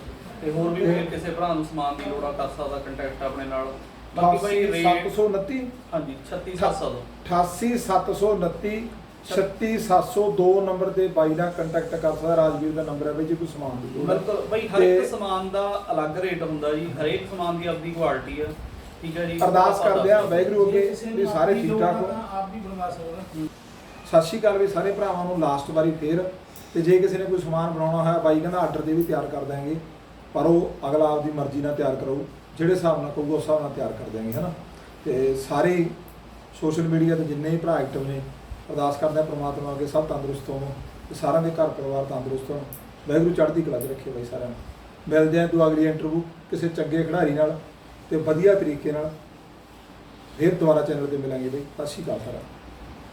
ਤੇ ਹੋਰ ਵੀ ਕਿਸੇ ਭਰਾ ਨੂੰ ਸਮਾਨ ਦੀ ਲੋੜ ਆ ਕਰ ਸਕਦਾ ਕੰਟੈਕਟ ਆਪਣੇ ਨਾਲ। ਬਾਕੀ ਬਾਈ ਰੇਟ 729 ਹਾਂਜੀ 36700 88729 36702 ਨੰਬਰ ਤੇ ਬਾਈ ਨਾਲ ਕੰਟੈਕਟ ਕਰ ਸਕਦਾ ਰਾਜਵੀਰ ਦਾ ਨੰਬਰ ਹੈ ਬਈ ਜੇ ਕੋਈ ਸਮਾਨ ਦੀ ਲੋੜ ਹੈ। ਬਿਲਕੁਲ ਬਾਈ ਹਰ ਤੇ- ਇੱਕ ਸਮਾਨ ਦਾ ਅਲੱਗ ਰੇਟ ਹੁੰਦਾ ਜੀ ਹਰੇਕ ਸਮਾਨ ਦੀ ਆਪਦੀ ਕੁਆਲਿਟੀ ਆ। ਠੀਕ ਹੈ ਜੀ ਅਰਦਾਸ ਕਰਦੇ ਆ ਵੈਗਰੂ ਅੱਗੇ ਵੀ ਸਾਰੇ ਆਪਣੀ ਠੀਕ ਠਾਕ ਹੋ ਆਪ ਵੀ ਬਣਵਾ ਸਕਦਾ ਸਤਿ ਸ਼੍ਰੀ ਅਕਾਲ ਵੀ ਸਾਰੇ ਭਰਾਵਾਂ ਨੂੰ ਲਾਸਟ ਵਾਰੀ ਫੇਰ। ਤੇ ਜੇ ਕਿਸੇ ਨੇ ਕੋਈ ਸਮਾਨ ਬਣਾਉਣਾ ਹੋਇਆ ਬਾਈ ਕਹਿੰਦਾ ਆਰਡਰ ਤੇ ਵੀ ਤਿਆਰ ਕਰ ਦਾਂਗੇ ਪਰ ਉਹ ਅਗਲਾ ਆਪਦੀ ਮਰਜ਼ੀ ਨਾਲ ਤਿਆਰ ਕਰਾਊ ਜਿਹੜੇ ਹਿਸਾਬ ਨਾਲ ਕਹੂਗਾ ਉਸ ਹਿਸਾਬ ਨਾਲ ਤਿਆਰ ਕਰ ਦਾਂਗੇ ਹਨਾ? ਤੇ ਸਾਰੇ ਸੋਸ਼ਲ ਮੀਡੀਆ ਤੇ ਜਿੰਨੇ ਵੀ ਭਰਾ ਐਕਟਿਵ ਨੇ ਅਰਦਾਸ ਕਰਦੇ ਆ ਪ੍ਰਮਾਤਮਾ ਅੱਗੇ ਸਭ ਤੰਦਰੁਸਤ ਹੋਣ, ਤੇ ਸਾਰਿਆਂ ਦੇ ਘਰ ਪਰਿਵਾਰ ਤੰਦਰੁਸਤ ਹੋਣ। ਵਾਹਿਗੁਰੂ ਚੜ੍ਹਦੀ ਕਲਾ 'ਚ ਰੱਖੇ ਬਾਈ ਸਾਰਿਆਂ ਨੂੰ। ਮਿਲਦੇ ਆਂ ਤੂੰ ਅਗਲੀ ਇੰਟਰਵਿਊ ਕਿਸੇ ਚੰਗੇ ਖਿਡਾਰੀ ਨਾਲ ਤੇ ਵਧੀਆ ਤਰੀਕੇ ਨਾਲ। ਫਿਰ ਦੁਬਾਰਾ ਚੈਨਲ ਤੇ ਮਿਲਾਂਗੇ ਬਈ। ਸਤਿ ਸ਼੍ਰੀ ਅਕਾਲ ਸਾਰਿਆਂ